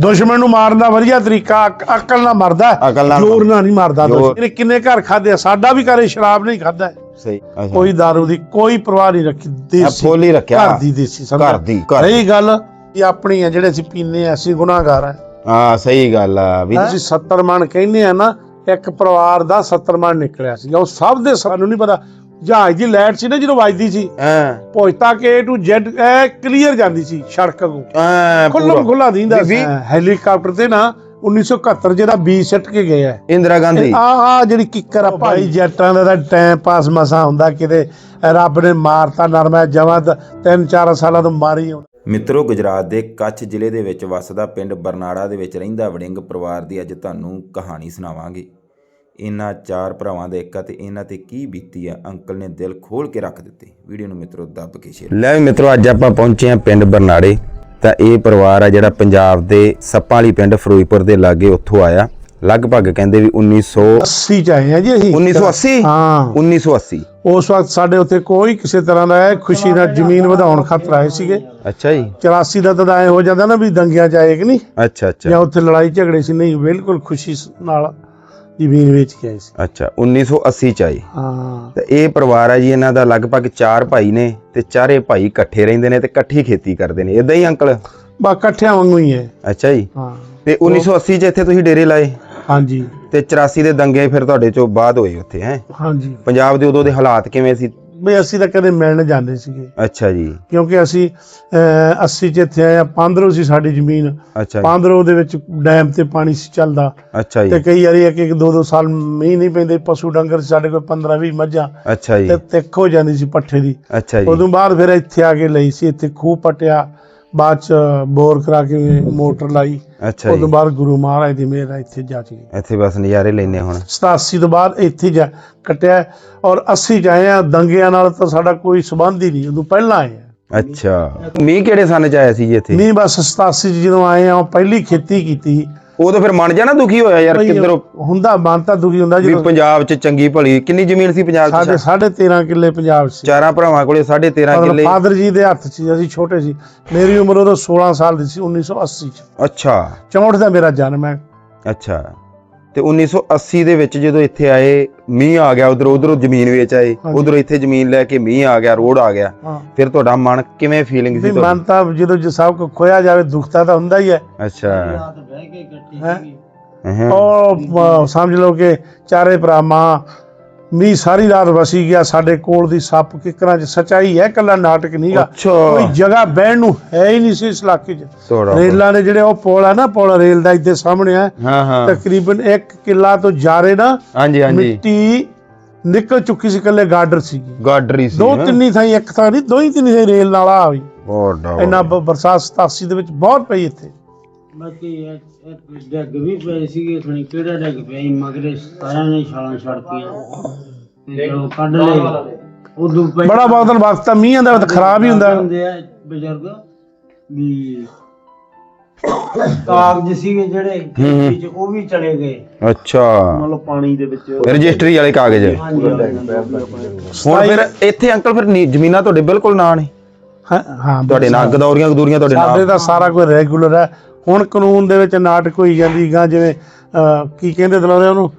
ਦੁਸ਼ਮਣ ਨੂੰ ਮਾਰਨ ਦਾ ਵਧੀਆ ਤਰੀਕਾ ਅਕ- ਅਕਲ ਨਾਲ ਮਰਦਾ ਹੈ। ਅਕਲ ਨਾਲ ਜ਼ੋਰ ਨਾਲ ਨਹੀਂ ਮਰਦਾ ਜ਼ੋਰ- ਦੁਸ਼ਮਣ। ਇਹਨੇ ਕਿੰਨੇ ਘਰ ਖਾਦੇ ਸਾਡਾ ਵੀ ਘਰੇ ਸ਼ਰਾਬ ਨਹੀਂ ਖਾਦਾ ਸਹੀ ਅੱਛਾ। ਕੋਈ दारू ਦੀ ਕੋਈ ਪਰਵਾਹ ਨਹੀਂ ਰੱਖੀ। ਆ ਦੇਸੀ ਫੁੱਲ ਹੀ ਰੱਖਿਆ। ਘਰ ਦੀ ਦੇਸੀ ਸਮਝਿਆ। ਘਰ ਦੀ ਘਰ ਦੀ। ਰਹੀ ਗੱਲ ਇਹ ਆਪਣੀ ਆ ਜਿਹੜੇ ਅਸੀਂ ਪੀਨੇ ਆ ਅਸੀਂ ਗੁਨਾਹਗਾਰ ਆ। ਹਾਂ ਸਹੀ ਗੱਲ ਆ ਵੀ ਤੁਸੀਂ 70 ਮਣ ਕਹਿੰਦੇ ਆ ਨਾ ਇੱਕ ਪਰਿਵਾਰ ਦਾ 70 ਮਣ ਨਿਕਲਿਆ ਸੀ ਉਹ ਸਭ ਦੇ ਸਾਨੂੰ ਨਹੀਂ ਪਤਾ। ਜਹਾਜ਼ ਦੀ ਲਾਈਟ ਸੀ ਨਾ ਜਦੋਂ ਵੱਜਦੀ ਸੀ। ਹਾਂ। ਪਹੁੰਚਤਾ ਕਿ to Z ਐ ਕਲੀਅਰ ਜਾਂਦੀ ਸੀ ਸੜਕ ਨੂੰ ਹਾਂ ਖੁੱਲਮ। ਖੁੱਲਾ ਦਿੰਦਾ ਸੀ। ਹੈਲੀਕਾਪਟਰ ਤੇ ਨਾ 1971 ਜਿਹੜਾ ਬੀ ਸੱਟ ਕੇ ਗਏ ਆ ਇੰਦਰਾ ਗਾਂਧੀ। ਆ ਆ ਜਿਹੜੀ ਕਿੱਕਰ ਆ ਭਾਈ। ਜੱਟਾਂ ਦਾ ਤਾਂ ਟਾਈਮ ਪਾਸ ਮਸਾ ਹੁੰਦਾ ਕਿਤੇ ਰੱਬ ਨੇ ਮਾਰਤਾ ਨਰਮਾ ਜਮਾਂ ਤਾਂ ਤਿੰਨ ਚਾਰ ਸਾਲਾਂ ਤੋਂ ਮਾਰੀ ਮਿੱਤਰੋ ਗੁਜਰਾਤ ਦੇ ਕੱਛ ਜ਼ਿਲ੍ਹੇ ਦੇ ਵਿੱਚ ਵਸਦਾ ਪਿੰਡ ਬਰਨਾੜਾ ਦੇ ਵਿੱਚ ਰਹਿੰਦਾ ਵੜਿੰਗ ਪਰਿਵਾਰ ਦੀ ਅੱਜ ਤੁਹਾਨੂੰ ਕਹਾਣੀ ਸੁਣਾਵਾਂਗੇ। ਇਹਨਾਂ ਚਾਰ ਭਰਾਵਾਂ ਦਾ ਇੱਕ ਤੇ ਇਹਨਾਂ ਤੇ ਕੀ ਬੀਤੀ ਆ ਅੰਕਲ ਨੇ ਦਿਲ ਖੋਲ ਕੇ ਰੱਖ ਦਿੱਤੇ। ਵੀਡੀਓ ਨੂੰ ਮਿੱਤਰੋ ਦੱਬ ਕੇ ਸ਼ੇਅਰ ਲੈ ਵੀ ਮਿੱਤਰੋ ਅੱਜ ਆਪਾਂ ਪਹੁੰਚੇ ਆ ਪਿੰਡ ਬਰਨਾੜੇ ਤਾਂ ਇਹ ਪਰਿਵਾਰ ਆ ਜਿਹੜਾ ਪੰਜਾਬ ਦੇ ਸੱਪਾਂ ਵਾਲੀ ਪਿੰਡ ਫਿਰੋਜ਼ਪੁਰ ਦੇ ਲਾਗੇ ਉੱਥੋਂ ਆਇਆ। ਲਗਭਗ ਕਹਿੰਦੇ ਵੀ 1900 80 ਚ ਆਏ ਆ ਜੀ ਅਸੀਂ। 1980 ਹਾਂ। 1980 ਉਸ ਵਕਤ ਸਾਡੇ ਉੱਤੇ ਕੋਈ ਕਿਸੇ ਤਰ੍ਹਾਂ ਦਾ ਇਹ ਖੁਸ਼ੀ ਨਾਲ ਜ਼ਮੀਨ ਵਧਾਉਣ ਖਾਤਰ ਆਏ ਸੀਗੇ। ਅੱਛਾ ਜੀ। 84 ਦਾ ਤਾਂ ਐ ਹੋ ਜਾਂਦਾ ਨਾ ਵੀ ਦੰਗਿਆਂ ਚ ਆਏ ਕਿ ਨਹੀਂ? ਅੱਛਾ ਜਾਂ ਅੱਛਾ ਉੱਥੇ ਲੜਾਈ ਝਗੜੇ ਸੀ ਨਹੀਂ ਬਿਲਕੁਲ ਖੁਸ਼ੀ ਨਾਲ ਜ਼ਮੀਨ ਵੇਚ ਕੇ ਆਏ ਸੀ। ਅੱਛਾ 1980 ਚ ਆਏ। ਹਾਂ। ਤੇ ਇਹ ਪਰਿਵਾਰ ਆ ਜੀ ਇਹਨਾਂ ਦਾ ਲਗਭਗ 4 ਭਾਈ ਨੇ ਤੇ ਚਾਰੇ ਭਾਈ ਇਕੱਠੇ ਰਹਿੰਦੇ ਨੇ ਤੇ ਇਕੱਠੀ ਖੇਤੀ ਕਰਦੇ ਨੇ। ਇਦਾਂ ਹੀ ਅੰਕਲ? ਬਾ ਇਕੱਠਿਆਂ ਵਾਂਗੂ ਹੀ ਹੈ। ਅੱਛਾ ਜੀ। ਹਾਂ। ਤੇ 1980 ਚ ਇੱਥੇ ਤੁਸੀਂ ਡੇਰੇ ਲਾਏ? ਹਾਂਜੀ। ਤੇ 84 ਦੇ ਦੰਗੇ ਫਿਰ ਤੁਹਾਡੇ ਚੋਂ ਬਾਅਦ ਹੋਏ ਉੱਥੇ ਹੈ? ਹਾਂਜੀ। ਪੰਜਾਬ ਦੇ ਉਦੋਂ ਦੇ ਹਾਲਾਤ ਕਿਵੇਂ ਸੀ? ਬਈ ਅਸੀਂ ਤਾਂ ਕਦੇ ਮਿਲਣ ਜਾਂਦੇ ਸੀਗੇ। ਅੱਛਾ ਜੀ। ਕਿਉਂਕਿ ਅਸੀਂ ਅਹ, 80 ਚ ਇੱਥੇ ਆਏ ਆ ਪਾਂਦਰੋ ਸੀ ਸਾਡੀ ਜ਼ਮੀਨ। ਅੱਛਾ ਪਾਂਦਰੋ ਦੇ ਵਿੱਚ ਡੈਮ ਤੇ ਪਾਣੀ ਸੀ ਚੱਲਦਾ। ਅੱਛਾ ਤੇ ਜੀ ਕਈ ਵਾਰੀ ਇੱਕ ਇੱਕ ਦੋ ਦੋ ਸਾਲ ਮੀਂਹ ਨਹੀਂ ਪੈਂਦੇ ਪਸ਼ੂ ਡੰਗਰ ਸਾਡੇ ਕੋਲ 15 20 ਮੱਝਾਂ। ਅੱਛਾ ਜੀ। ਤੇ ਤਿੱਖ ਹੋ ਜਾਂਦੀ ਸੀ ਪੱਠੇ ਦੀ। ਅੱਛਾ ਜੀ। ਉਦੋਂ ਬਾਅਦ ਫਿਰ ਇੱਥੇ ਆ ਕੇ ਲਈ ਸੀ ਇੱਥੇ ਖੂਹ ਪਟਿਆ। ਬਾਅਦ ਚ ਬੋਰ ਕਰਾ ਕੇ ਮੋਟਰ ਲਾਈ। ਅੱਛਾ ਉਦੋਂ ਜੀ। ਬਾਅਦ ਗੁਰੂ ਮਹਾਰਾਜ ਦੀ ਮਿਹਰ ਨਾਲ ਇੱਥੇ ਜਾ ਕੇ ਇੱਥੇ ਬਸ ਨਜ਼ਾਰੇ ਲੈਨੇ ਹੁਣ। 87 ਤੋਂ ਬਾਅਦ ਇੱਥੇ ਜਾ ਕਟਿਆ ਔਰ 80 ਚ ਆਏ ਆ ਦੰਗਿਆਂ ਨਾਲ ਤਾਂ ਸਾਡਾ ਕੋਈ ਸਬੰਧ ਹੀ ਨਹੀਂ ਉਦੋਂ ਪਹਿਲਾਂ ਆਏ ਆ। ਅੱਛਾ। ਮੀਂਹ ਕਿਹੜੇ ਸਨ ਚ ਆਇਆ ਸੀ ਜੀ ਇੱਥੇ? ਨਹੀਂ ਬਸ 87 ਚ ਜਦੋਂ ਆਏ ਆ ਉਹ ਪਹਿਲੀ ਖੇਤੀ ਕੀਤੀ। ਉਦੋਂ ਫਿਰ ਮਨ ਜਾ ਨਾ ਦੁਖੀ ਹੋਇਆ ਯਾਰ ਕਿੱਧਰੋਂ ਹੁੰਦਾ ਮਨ ਤਾਂ ਦੁਖੀ ਹੁੰਦਾ ਵੀ ਜਦੋਂ ਪੰਜਾਬ 'ਚ ਚੰਗੀ ਭਲੀ ਕਿੰਨੀ ਜ਼ਮੀਨ ਸੀ ਪੰਜਾਬ 'ਚ? ਸਾਡੇ 13.5 ਕਿੱਲੇ ਪੰਜਾਬ ਸੀ। ਚਾਰਾਂ ਭਰਾਵਾਂ ਕੋਲੇ 13.5 ਮਤਲਬ ਕਿੱਲੇ। ਫਾਦਰ ਜੀ ਦੇ ਹੱਥ 'ਚ ਸੀ, ਅਸੀਂ ਛੋਟੇ ਸੀ। ਮੇਰੀ ਉਮਰ ਉਦੋਂ 16 ਸਾਲ ਦੀ ਸੀ 1980 ਚ। ਅੱਛਾ। 64 ਦਾ ਮੇਰਾ ਜਨਮ ਹੈ। ਅੱਛਾ। ਤੇ 1980 ਦੇ ਵਿੱਚ ਜਦੋਂ ਇੱਥੇ ਆਏ ਮੀਂਹ ਆ ਗਿਆ ਉਧਰ ਉਧਰੋਂ ਜ਼ਮੀਨ ਵੇਚ ਆਏ। ਉਧਰੋਂ ਇੱਥੇ ਜ਼ਮੀਨ ਲੈ ਕੇ ਮੀਂਹ ਆ ਗਿਆ ਰੋਡ ਆ ਗਿਆ। ਫਿਰ ਤੁਹਾਡਾ ਮਨ ਕਿਵੇਂ ਫੀਲਿੰਗ ਸੀ ਮਨ ਤਾਂ ਜਦੋਂ ਜੇ ਸਭ ਕੁ ਖੋਇਆ ਜਾਵੇ ਦੁਖਤਾ ਤਾਂ ਹੁੰਦਾ ਹੀ ਹੈ। ਅੱਛਾ। ਉਹ ਅਹ, ਸਮਝ ਲਓ ਕਿ ਚਾਰੇ ਭਰਾ ਮਾਂ ਮੀਂਹ ਸਾਰੀ ਰਾਤ ਵਸੀ ਗਿਆ ਸਾਡੇ ਕੋਲ ਦੀ ਸੱਪ ਕਿਕਰਾਂ 'ਚ ਸਚਾਈ ਹੈ ਕੱਲਾ ਨਾਟਕ ਨਹੀਂਗਾ ਕੋਈ ਜਗ੍ਹਾ ਬਹਿਣ ਨੂੰ ਹੈ ਹੀ ਨਹੀਂ ਸੀ ਇਸ ਇਲਾਕੇ 'ਚ। ਰੇਲਾਂ ਦੇ ਜਿਹੜੇ ਉਹ ਪੁਲ ਆ ਨਾ ਪੁਲ ਰੇਲ ਦਾ ਇੱਥੇ ਸਾਹਮਣੇ ਆ। ਤਕਰੀਬਨ 1 ਕਿੱਲਾ ਤੋਂ ਜਾਰੇ ਨਾ ਹਾਂਜੀ ਹਾਂਜੀ। ਮਿੱਟੀ ਨਿਕਲ ਚੁੱਕੀ ਸੀ ਕੱਲੇ ਗਾਰਡਰ ਸੀ। ਗਾਡਰੀ ਸੀ ਦੋ? ਤਿੰਨੀ ਥਾਈ ਇੱਕ ਥਾਂ ਨਹੀਂ ਦੋ ਹੀ ਤਿੰਨੀ ਰੇਲ ਨਾਲ ਆ ਹੋਈ ਬਹੁਤ। ਇੰਨਾ ਬਰਸਾਤ 87 ਦੇ ਵਿੱਚ ਬਹੁਤ ਪਈ ਇੱਥੇ। ਬਾਕੀ ਇਹ ਡਿੱਗ ਵੀ ਪਏ ਸੀਗੇ ਖਣੀ ਕਿਹੜਾ ਡਿੱਗ ਪਿਆ ਸੀ ਮਗਰੇ ਸਾਰਿਆਂ ਨੇ ਛਾਲਾਂ ਛੜਤੀਆਂ। ਤੇ ਚਲੋ ਕੱਢ ਲਏ। ਉਦੋਂ ਪਹਿਲਾਂ ਬੜਾ ਬਾਦਲ ਵਕਤ ਮੀਂਹਾਂ ਦਾ ਤਾਂ ਖਰਾਬ ਹੀ ਹੁੰਦਾ। ਹੁੰਦੇ ਆ ਬਜ਼ੁਰਗ। ਵੀ ਕਾਗਜ਼ ਸੀਗੇ ਜਿਹੜੇ ਖੇਤੀ ਚ ਉਹ ਵੀ ਚਲੇ ਗਏ। ਅੱਛਾ। ਮਤਲਬ ਪਾਣੀ ਦੇ ਵਿੱਚ ਰਜਿਸਟਰੀ ਵਾਲੇ ਕਾਗਜ਼। ਹਾਂਜੀ ਹੁਣ ਫਿਰ ਇੱਥੇ ਅੰਕਲ ਫਿਰ ਨੀ- ਜ਼ਮੀਨਾਂ ਤੁਹਾਡੇ ਬਿਲਕੁਲ ਨਾਂ ਨੇ? ਹਾਂ ਹਾਂ ਤੁਹਾਡੇ ਨਾਂ ਗਦੌਰੀਆਂ ਗਦੂਰੀਆਂ ਤੁਹਾਡੇ ਸਾਡੇ ਨਾਂ ਤਾਂ ਸਾਰਾ ਕੁਝ ਰੈਗੂਲਰ ਹੈ। ਹੁਣ ਕਾਨੂੰਨ ਦੇ ਵਿੱਚ ਨਾਟਕ ਹੋਈ ਜਾਂਦੀ ਗਾ ਜਿਵੇਂ ਕੀ ਕਹਿੰਦੇ ਦਲੋਰੇ ਉਹਨੂੰ?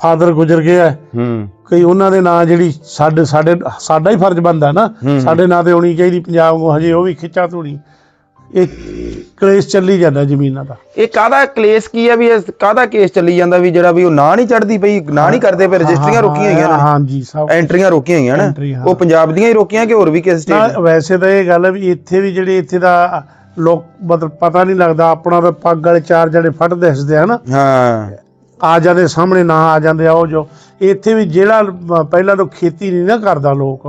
ਫਾਦਰ ਗੁਜ਼ਰ ਗਿਆ ਹੂੰ। ਕਈ ਉਹਨਾਂ ਦੇ ਨਾਂ ਜਿਹੜੀ ਸਾਡੇ ਸਾਡੇ ਸਾਡਾ ਹੀ ਫਰਜ਼ ਬਣਦਾ ਨਾ। ਸਾਡੇ ਨਾਂ ਤੇ ਹੋਣੀ ਚਾਹੀਦੀ ਪੰਜਾਬ ਨੂੰ ਹਜੇ ਉਹ ਵੀ ਖਿੱਚਾ ਧੂਣੀ ਇਹ ਕਲੇਸ਼ ਚੱਲੀ ਜਾਂਦਾ ਜ਼ਮੀਨਾਂ ਦਾ। ਇਹ ਕਾਹਦਾ ਕਲੇਸ਼ ਕੀ ਆ ਵੀ ਇਹ ਕਾਹਦਾ ਕੇਸ ਚੱਲੀ ਜਾਂਦਾ ਵੀ ਜਿਹੜਾ ਵੀ ਉਹ ਨਾਂ ਨਹੀਂ ਚੜਦੀ ਪਈ ਨਾਂ ਨਹੀਂ ਕਰਦੇ ਪਏ ਰਜਿਸਟਰੀਆਂ ਰੋਕੀਆਂ ਹੋਈਆਂ ਨੇ। ਹਾਂਜੀ ਸਭ ਐਂਟਰੀਆਂ ਰੋਕੀਆਂ ਹੋਈਆਂ ਨੇ। ਉਹ ਪੰਜਾਬ ਦੀਆਂ ਹੀ ਰੋਕੀਆਂ ਕਿ ਹੋਰ ਵੀ ਕਿਸੇ ਸਟੇਟ ਵੈਸੇ ਤਾਂ ਇਹ ਗੱਲ ਹੈ ਵੀ ਇੱਥੇ ਵੀ ਜਿਹੜੇ ਇੱਥੇ ਦਾ ਲੋਕ ਮਤਲਬ ਪਤਾ ਨਹੀਂ ਲੱਗਦਾ ਆਪਣਾ ਤਾਂ ਪੱਗ ਵਾਲੇ ਚਾਰ ਜਿਹੜੇ ਫਟ ਦਿਸਦੇ ਆ ਨਾ। ਹਾਂ। ਆ ਜਾਂਦੇ ਸਾਹਮਣੇ ਨਾ ਆ ਜਾਂਦੇ ਆ ਉਹ ਜੋ। ਇੱਥੇ ਵੀ ਜਿਹੜਾ ਪਹਿਲਾਂ ਤੋਂ ਖੇਤੀ ਨਹੀਂ ਨਾ ਕਰਦਾ ਲੋਕ।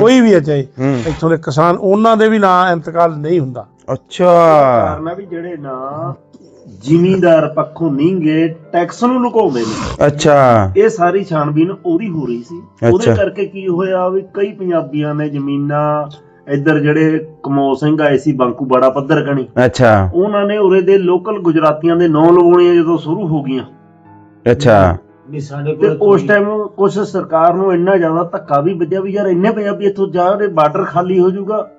ਕੋਈ ਵੀ ਹੂੰ। ਇੱਥੋਂ ਦੇ ਕਿਸਾਨ ਉਹਨਾਂ ਦੇ ਵੀ ਨਾਂ ਇੰਤਕਾਲ ਨਹੀਂ ਹੁੰਦਾ। ਅੱਛਾ। ਕਰਨਾ ਵੀ ਜਿਹੜੇ ਨਾ ਜ਼ਿਮੀਂਦਾਰ ਪੱਖੋਂ ਨਹੀਂ ਗਏ ਟੈਕਸ ਨੂੰ ਲੁਕਾਉਂਦੇ ਨੇ। ਅੱਛਾ। ਇਹ ਸਾਰੀ ਛਾਣਬੀਨ ਉਹਦੀ ਹੋ ਰਹੀ ਸੀ। ਉਹਦੇ ਕਰਕੇ ਕੀ ਹੋਇਆ ਵੀ ਕਈ ਪੰਜਾਬੀਆਂ ਨੇ ਜ਼ਮੀਨਾਂ ਇੱਧਰ ਜਿਹੜੇ ਕਮੋ ਸਿੰਘ ਆਏ ਸੀ ਬਾਂਕੂ ਬੜਾ ਪੱਧਰ ਕਣੀ। ਅੱਛਾ। ਉਹਨਾਂ ਨੇ ਉਰੇ ਦੇ ਲੋਕਲ ਗੁਜਰਾਤੀਆਂ ਦੇ ਨਾਂ ਲਵਾਉਣੀਆਂ ਜਦੋਂ ਸ਼ੁਰੂ ਹੋ ਗਈਆਂ। ਅੱਛਾ। ਵੀ ਸਾਡੇ ਤੇ ਕੋਲ ਉਸ ਟਾਈਮ ਕੁਝ ਸਰਕਾਰ ਨੂੰ ਇੰਨਾ ਜ਼ਿਆਦਾ ਧੱਕਾ ਵੀ ਵੱਜਿਆ ਵੀ ਯਾਰ ਇੰਨੇ ਪੰਜਾਬੀ ਇੱਥੋਂ ਜਾ ਰਹੇ ਬਾਰਡਰ ਖਾਲੀ ਹੋ ਜਾਊਗਾ।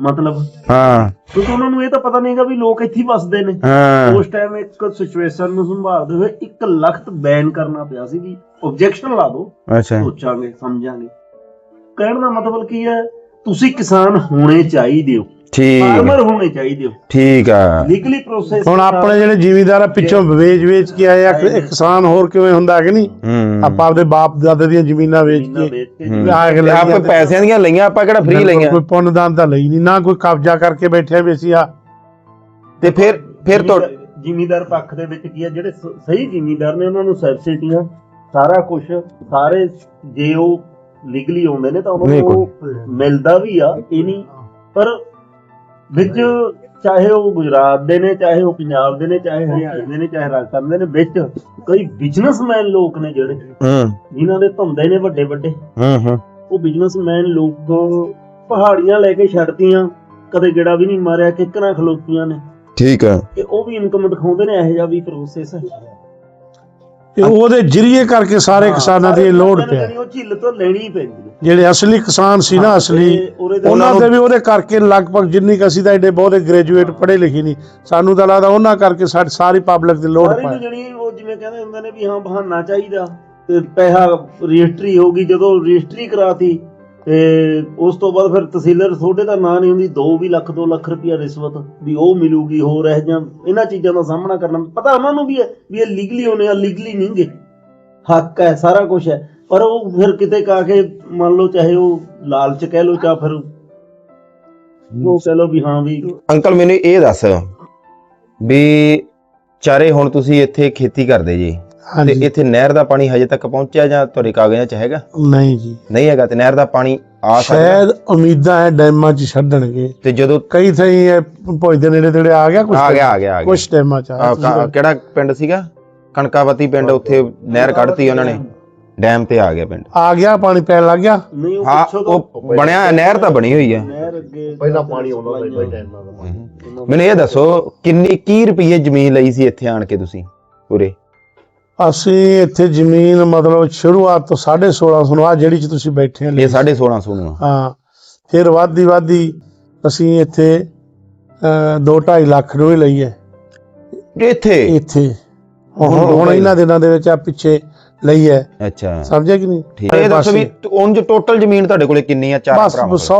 ਮਤਲਬ ਹਾਂ। ਕਿਉਂਕਿ ਉਹਨਾਂ ਨੂੰ ਇਹ ਤਾਂ ਪਤਾ ਨਹੀਂਗਾ ਵੀ ਲੋਕ ਇੱਥੇ ਹੀ ਵਸਦੇ ਨੇ। ਹਾਂ। ਉਸ ਟਾਈਮ ਇੱਕ ਸਿਚੁਏਸ਼ਨ ਨੂੰ ਸੰਭਾਲਦੇ ਹੋਏ ਇੱਕ ਲਖਤ ਬੈਨ ਕਰਨਾ ਪਿਆ ਸੀ ਵੀ ਆਬਜੈਕਸ਼ਨ ਲਾ ਦਿਓ। ਅੱਛਾ। ਸੋਚਾਂਗੇ ਸਮਝਾਂਗੇ। ਕਹਿਣ ਦਾ ਮਤਲਬ ਕੀ ਹੈ ਤੁਸੀਂ ਕਿਸਾਨ ਹੋਣੇ ਚਾਹੀਦੇ ਹੋ। ਠੀਕ ਫਾਰਮਰ ਹੋਣੇ ਚਾਹੀਦੇ ਹੋ। ਠੀਕ ਆ ਲੀਗਲੀ ਪ੍ਰੋਸੈਸ ਹੁਣ ਆਪਣੇ ਜਿਹੜੇ ਜ਼ਿਮੀਂਦਾਰ ਆ ਪਿੱਛੋਂ ਵੇਚ ਵੇਚ ਕੇ ਆਏ ਆ ਇੱਕ ਕਿਸਾਨ ਹੋਰ ਕਿਵੇਂ ਹੁੰਦਾ ਕਿ ਨਹੀਂ? ਹੂੰ। ਆਪਾਂ ਆਪਦੇ ਬਾਪ ਦਾਦੇ ਦੀਆਂ ਜ਼ਮੀਨਾਂ ਵੇਚ ਕੇ। ਆ ਕੇ ਲੈ ਆਪੇ ਜਾਂਦੇ। ਪੈਸਿਆਂ ਦੀਆਂ ਲਈਆਂ ਆਪਾਂ ਕਿਹੜਾ ਫ੍ਰੀ ਲਈਆਂ? ਕੋਈ ਪੁੰਨਦਾਨ ਤਾਂ ਲਈ ਨਹੀਂ ਨਾ ਕੋਈ ਕਬਜ਼ਾ ਕਰਕੇ ਬੈਠਿਆ ਵੀ ਅਸੀਂ ਆ। ਤੇ ਫਿਰ ਫਿਰ ਤੋਂ ਜ਼ਿਮੀਦਾਰ ਪੱਖ ਦੇ ਵਿੱਚ ਕੀ ਹੈ ਜਿਹੜੇ ਸ- ਸਹੀ ਜ਼ਿਮੀਦਾਰ ਨੇ ਉਹਨਾਂ ਨੂੰ ਸਬਸਿਡੀਆਂ ਸਾਰਾ ਕੁਝ ਸਾਰੇ ਜੇ ਉਹ ਲੀਗਲੀ ਆਉਂਦੇ ਨੇ ਤਾਂ ਉਹਨਾਂ ਨੂੰ ਮਿਲਦਾ ਵੀ ਆ ਇਹ ਨਹੀਂ। ਪਰ ਵਿੱਚ ਚਾਹੇ ਉਹ ਗੁਜਰਾਤ ਦੇ ਨੇ ਚਾਹੇ ਉਹ ਪੰਜਾਬ ਦੇ ਨੇ ਚਾਹੇ ਹਰਿਆਣਾ ਦੇ ਨੇ ਚਾਹੇ ਰਾਜਸਥਾਨ ਦੇ ਨੇ ਵਿੱਚ ਕਈ ਬਿਜ਼ਨਸਮੈਨ ਲੋਕ ਨੇ ਜਿਹੜੇ ਹੂੰ। ਜਿਨ੍ਹਾਂ ਦੇ ਧੰਦੇ ਨੇ ਵੱਡੇ ਵੱਡੇ ਹੂੰ ਹੂੰ। ਉਹ ਬਿਜ਼ਨਸਮੈਨ ਲੋਕ ਪਹਾੜੀਆਂ ਲੈ ਕੇ ਛੱਡਤੀਆਂ ਕਦੇ ਗੇੜਾ ਵੀ ਨਹੀਂ ਮਾਰਿਆ ਕਿੱਕਰਾਂ ਖਲੋਤੀਆਂ ਨੇ। ਠੀਕ ਆ। ਤੇ ਉਹ ਵੀ ਇਨਕਮ ਦਿਖਾਉਂਦੇ ਨੇ ਇਹੋ ਜਿਹਾ ਵੀ ਪ੍ਰੋਸੈਸ ਹੈ ਤੇ ਉਹਦੇ ਜਰੀਏ ਕਰਕੇ ਸਾਰੇ ਕਿਸਾਨਾਂ ਦੀ ਲੋੜ ਪਿਆ। ਉਹ ਝਿੱਲ ਤੋਂ ਲੈਣੀ ਪੈਂਦੀ ਹੈ। ਜਿਹੜੇ ਅਸਲੀ ਕਿਸਾਨ ਸੀ ਨਾ ਅਸਲੀ ਤੇ ਉਹਦੇ ਤੇ ਉਹਨਾਂ ਦੇ ਵੀ ਉਹਦੇ ਕਰਕੇ ਲਗਭਗ ਜਿੰਨੀ ਕੁ ਅਸੀਂ ਤਾਂ ਐਡੇ ਬਹੁਤੇ ਗ੍ਰੈਜੂਏਟ ਪੜ੍ਹੇ ਲਿਖੇ ਨਹੀਂ ਸਾਨੂੰ ਤਾਂ ਲੱਗਦਾ ਉਹਨਾਂ ਕਰਕੇ ਸਾਡੀ ਸਾਰੀ ਪਬਲਿਕ ਦੀ ਲੋੜ ਸਾਰੀ ਨੂੰ ਪਾਈ ਜਾਣੀ ਉਹ ਜਿਵੇਂ ਕਹਿੰਦੇ ਹੁੰਦੇ ਨੇ ਵੀ ਹਾਂ ਬਹਾਨਾ ਚਾਹੀਦਾ ਤੇ ਪੈਸਾ ਰਜਿਸਟਰੀ ਹੋ ਗਈ ਜਦੋਂ ਰਜਿਸਟਰੀ ਕਰਾਤੀ ਤੇ ਉਸ ਤੋਂ ਬਾਅਦ ਫਿਰ ਤਹਿਸੀਲਰ ਤੁਹਾਡੇ ਦਾ ਨਾਂ ਨਹੀਂ ਹੁੰਦੀ 2 ਵੀ ਲੱਖ 2 ਲੱਖ ਰੁਪਇਆ ਰਿਸ਼ਵਤ ਵੀ ਉਹ ਮਿਲੂਗੀ ਹੋਰ ਇਹ ਜਾਂ ਇਹਨਾਂ ਚੀਜ਼ਾਂ ਦਾ ਸਾਹਮਣਾ ਕਰਨਾ। ਪਤਾ ਉਹਨਾਂ ਨੂੰ ਵੀ ਹੈ ਵੀ ਇਹ ਲੀਗਲੀ ਹੋਣੇ ਆ ਲੀਗਲੀ ਨਹੀਂਗੇ। ਹੱਕ ਹੈ ਸਾਰਾ ਕੁਝ ਹੈ। ਪਰ ਉਹ ਫਿਰ ਕਿਤੇ ਕਾ ਕੇ ਮੰਨ ਲਓ ਚਾਹੇ ਉਹ ਲਾਲਚ ਕਹਿ ਲਓ ਜਾਂ ਫਿਰ ਉਹ ਕਹਿ ਲਓ ਵੀ ਹਾਂ ਵੀ ਅੰਕਲ ਮੈਨੂੰ ਇਹ ਦੱਸ ਵੀ ਚਾਰੇ ਹੁਣ ਤੁਸੀਂ ਇੱਥੇ ਖੇਤੀ ਕਰਦੇ ਜੀ। ਤੇ ਹਾਂਜੀ। ਇੱਥੇ ਨਹਿਰ ਦਾ ਪਾਣੀ ਹਜੇ ਤੱਕ ਪਹੁੰਚਿਆ ਜਾਂ ਤੁਹਾਡੇ ਕਾਗਜ਼ਾਂ 'ਚ ਹੈਗਾ? ਨਹੀਂ ਜੀ। ਨਹੀਂ ਹੈਗਾ ਤੇ ਨਹਿਰ ਦਾ ਪਾਣੀ ਆ ਸਕਦਾ। ਸ਼ਾਇਦ ਉਮੀਦਾਂ ਹੈ ਡੈਮਾਂ 'ਚ ਛੱਡਣਗੇ। ਤੇ ਜਦੋਂ ਕਈ ਥਾਈਂ ਇਹ ਭੁਜ ਦੇ ਨੇੜੇ ਤੇੜੇ ਆ ਗਿਆ ਕੁਝ ਆ ਗਿਆ ਆ ਗਿਆ ਆ ਗਿਆ। ਕੁਝ ਟਾਈਮਾਂ 'ਚ ਕ- ਕਿਹੜਾ ਪਿੰਡ ਸੀਗਾ? ਕਣਕਾਵਤੀ ਪਿੰਡ ਉੱਥੇ ਨਹਿਰ ਕੱਢਤੀ ਉਹਨਾਂ ਨੇ। ਡੈਮ ਤੇ ਆ ਗਿਆ ਪਿੰਡ। ਆ ਗਿਆ ਪਾਣੀ ਪੈਣ ਲੱਗ ਗਿਆ? ਨਹੀਂ ਉਹ ਹਾਂ ਪਿੱਛੋਂ ਤੋਂ ਉਹ ਬਣਿਆ ਨਹਿਰ ਤਾਂ ਬਣੀ ਹੋਈ ਹੈ ਨਹਿਰ ਅੱਗੇ ਪਹਿਲਾਂ ਪਾਣੀ ਆਉਂਦਾ ਸੀ ਬਈ ਟਾਈਮ ਨਾਲ ਮੈਨੂੰ ਇਹ ਦੱਸੋ ਕਿੰਨੀ ਕੀ ਰੁਪਏ ਜ਼ਮੀਨ ਲਈ ਸੀ ਇੱਥੇ ਆਣ ਕੇ ਤੁਸੀਂ ਪੂਰੇ? ਅਸੀਂ ਇੱਥੇ ਜ਼ਮੀਨ ਮਤਲਬ ਸ਼ੁਰੂਆਤ ਤੋਂ 1650 ਨੂੰ ਆ ਜਿਹੜੀ 'ਚ ਤੁਸੀਂ ਬੈਠੇ ਆ ਇਹ 1650 ਨੂੰ। ਹਾਂ ਫਿਰ ਵਾਦੀ ਵਾਦੀ ਅਸੀਂ ਇੱਥੇ 2.5 ਲੱਖ ਹੀ ਲਈ ਹੈ ਇੱਥੇ? ਇੱਥੇ। ਹੁਣ ਇਹਨਾਂ ਦਿਨਾਂ ਦੇ ਵਿੱਚ ਆ ਪਿੱਛੇ ਲਈ ਹੈ ਅੱਛਾ। ਸਮਝਿਆ ਕਿ ਨਹੀਂ? ਠੀਕ। ਇਹ ਦੱਸੋ ਵੀ ਉਂਝ ਟੋਟਲ ਜ਼ਮੀਨ ਤੁਹਾਡੇ ਕੋਲੇ ਕਿੰਨੀ ਆ ਚਾਰ ਬਸ ਭਰਾਵਾਂ 100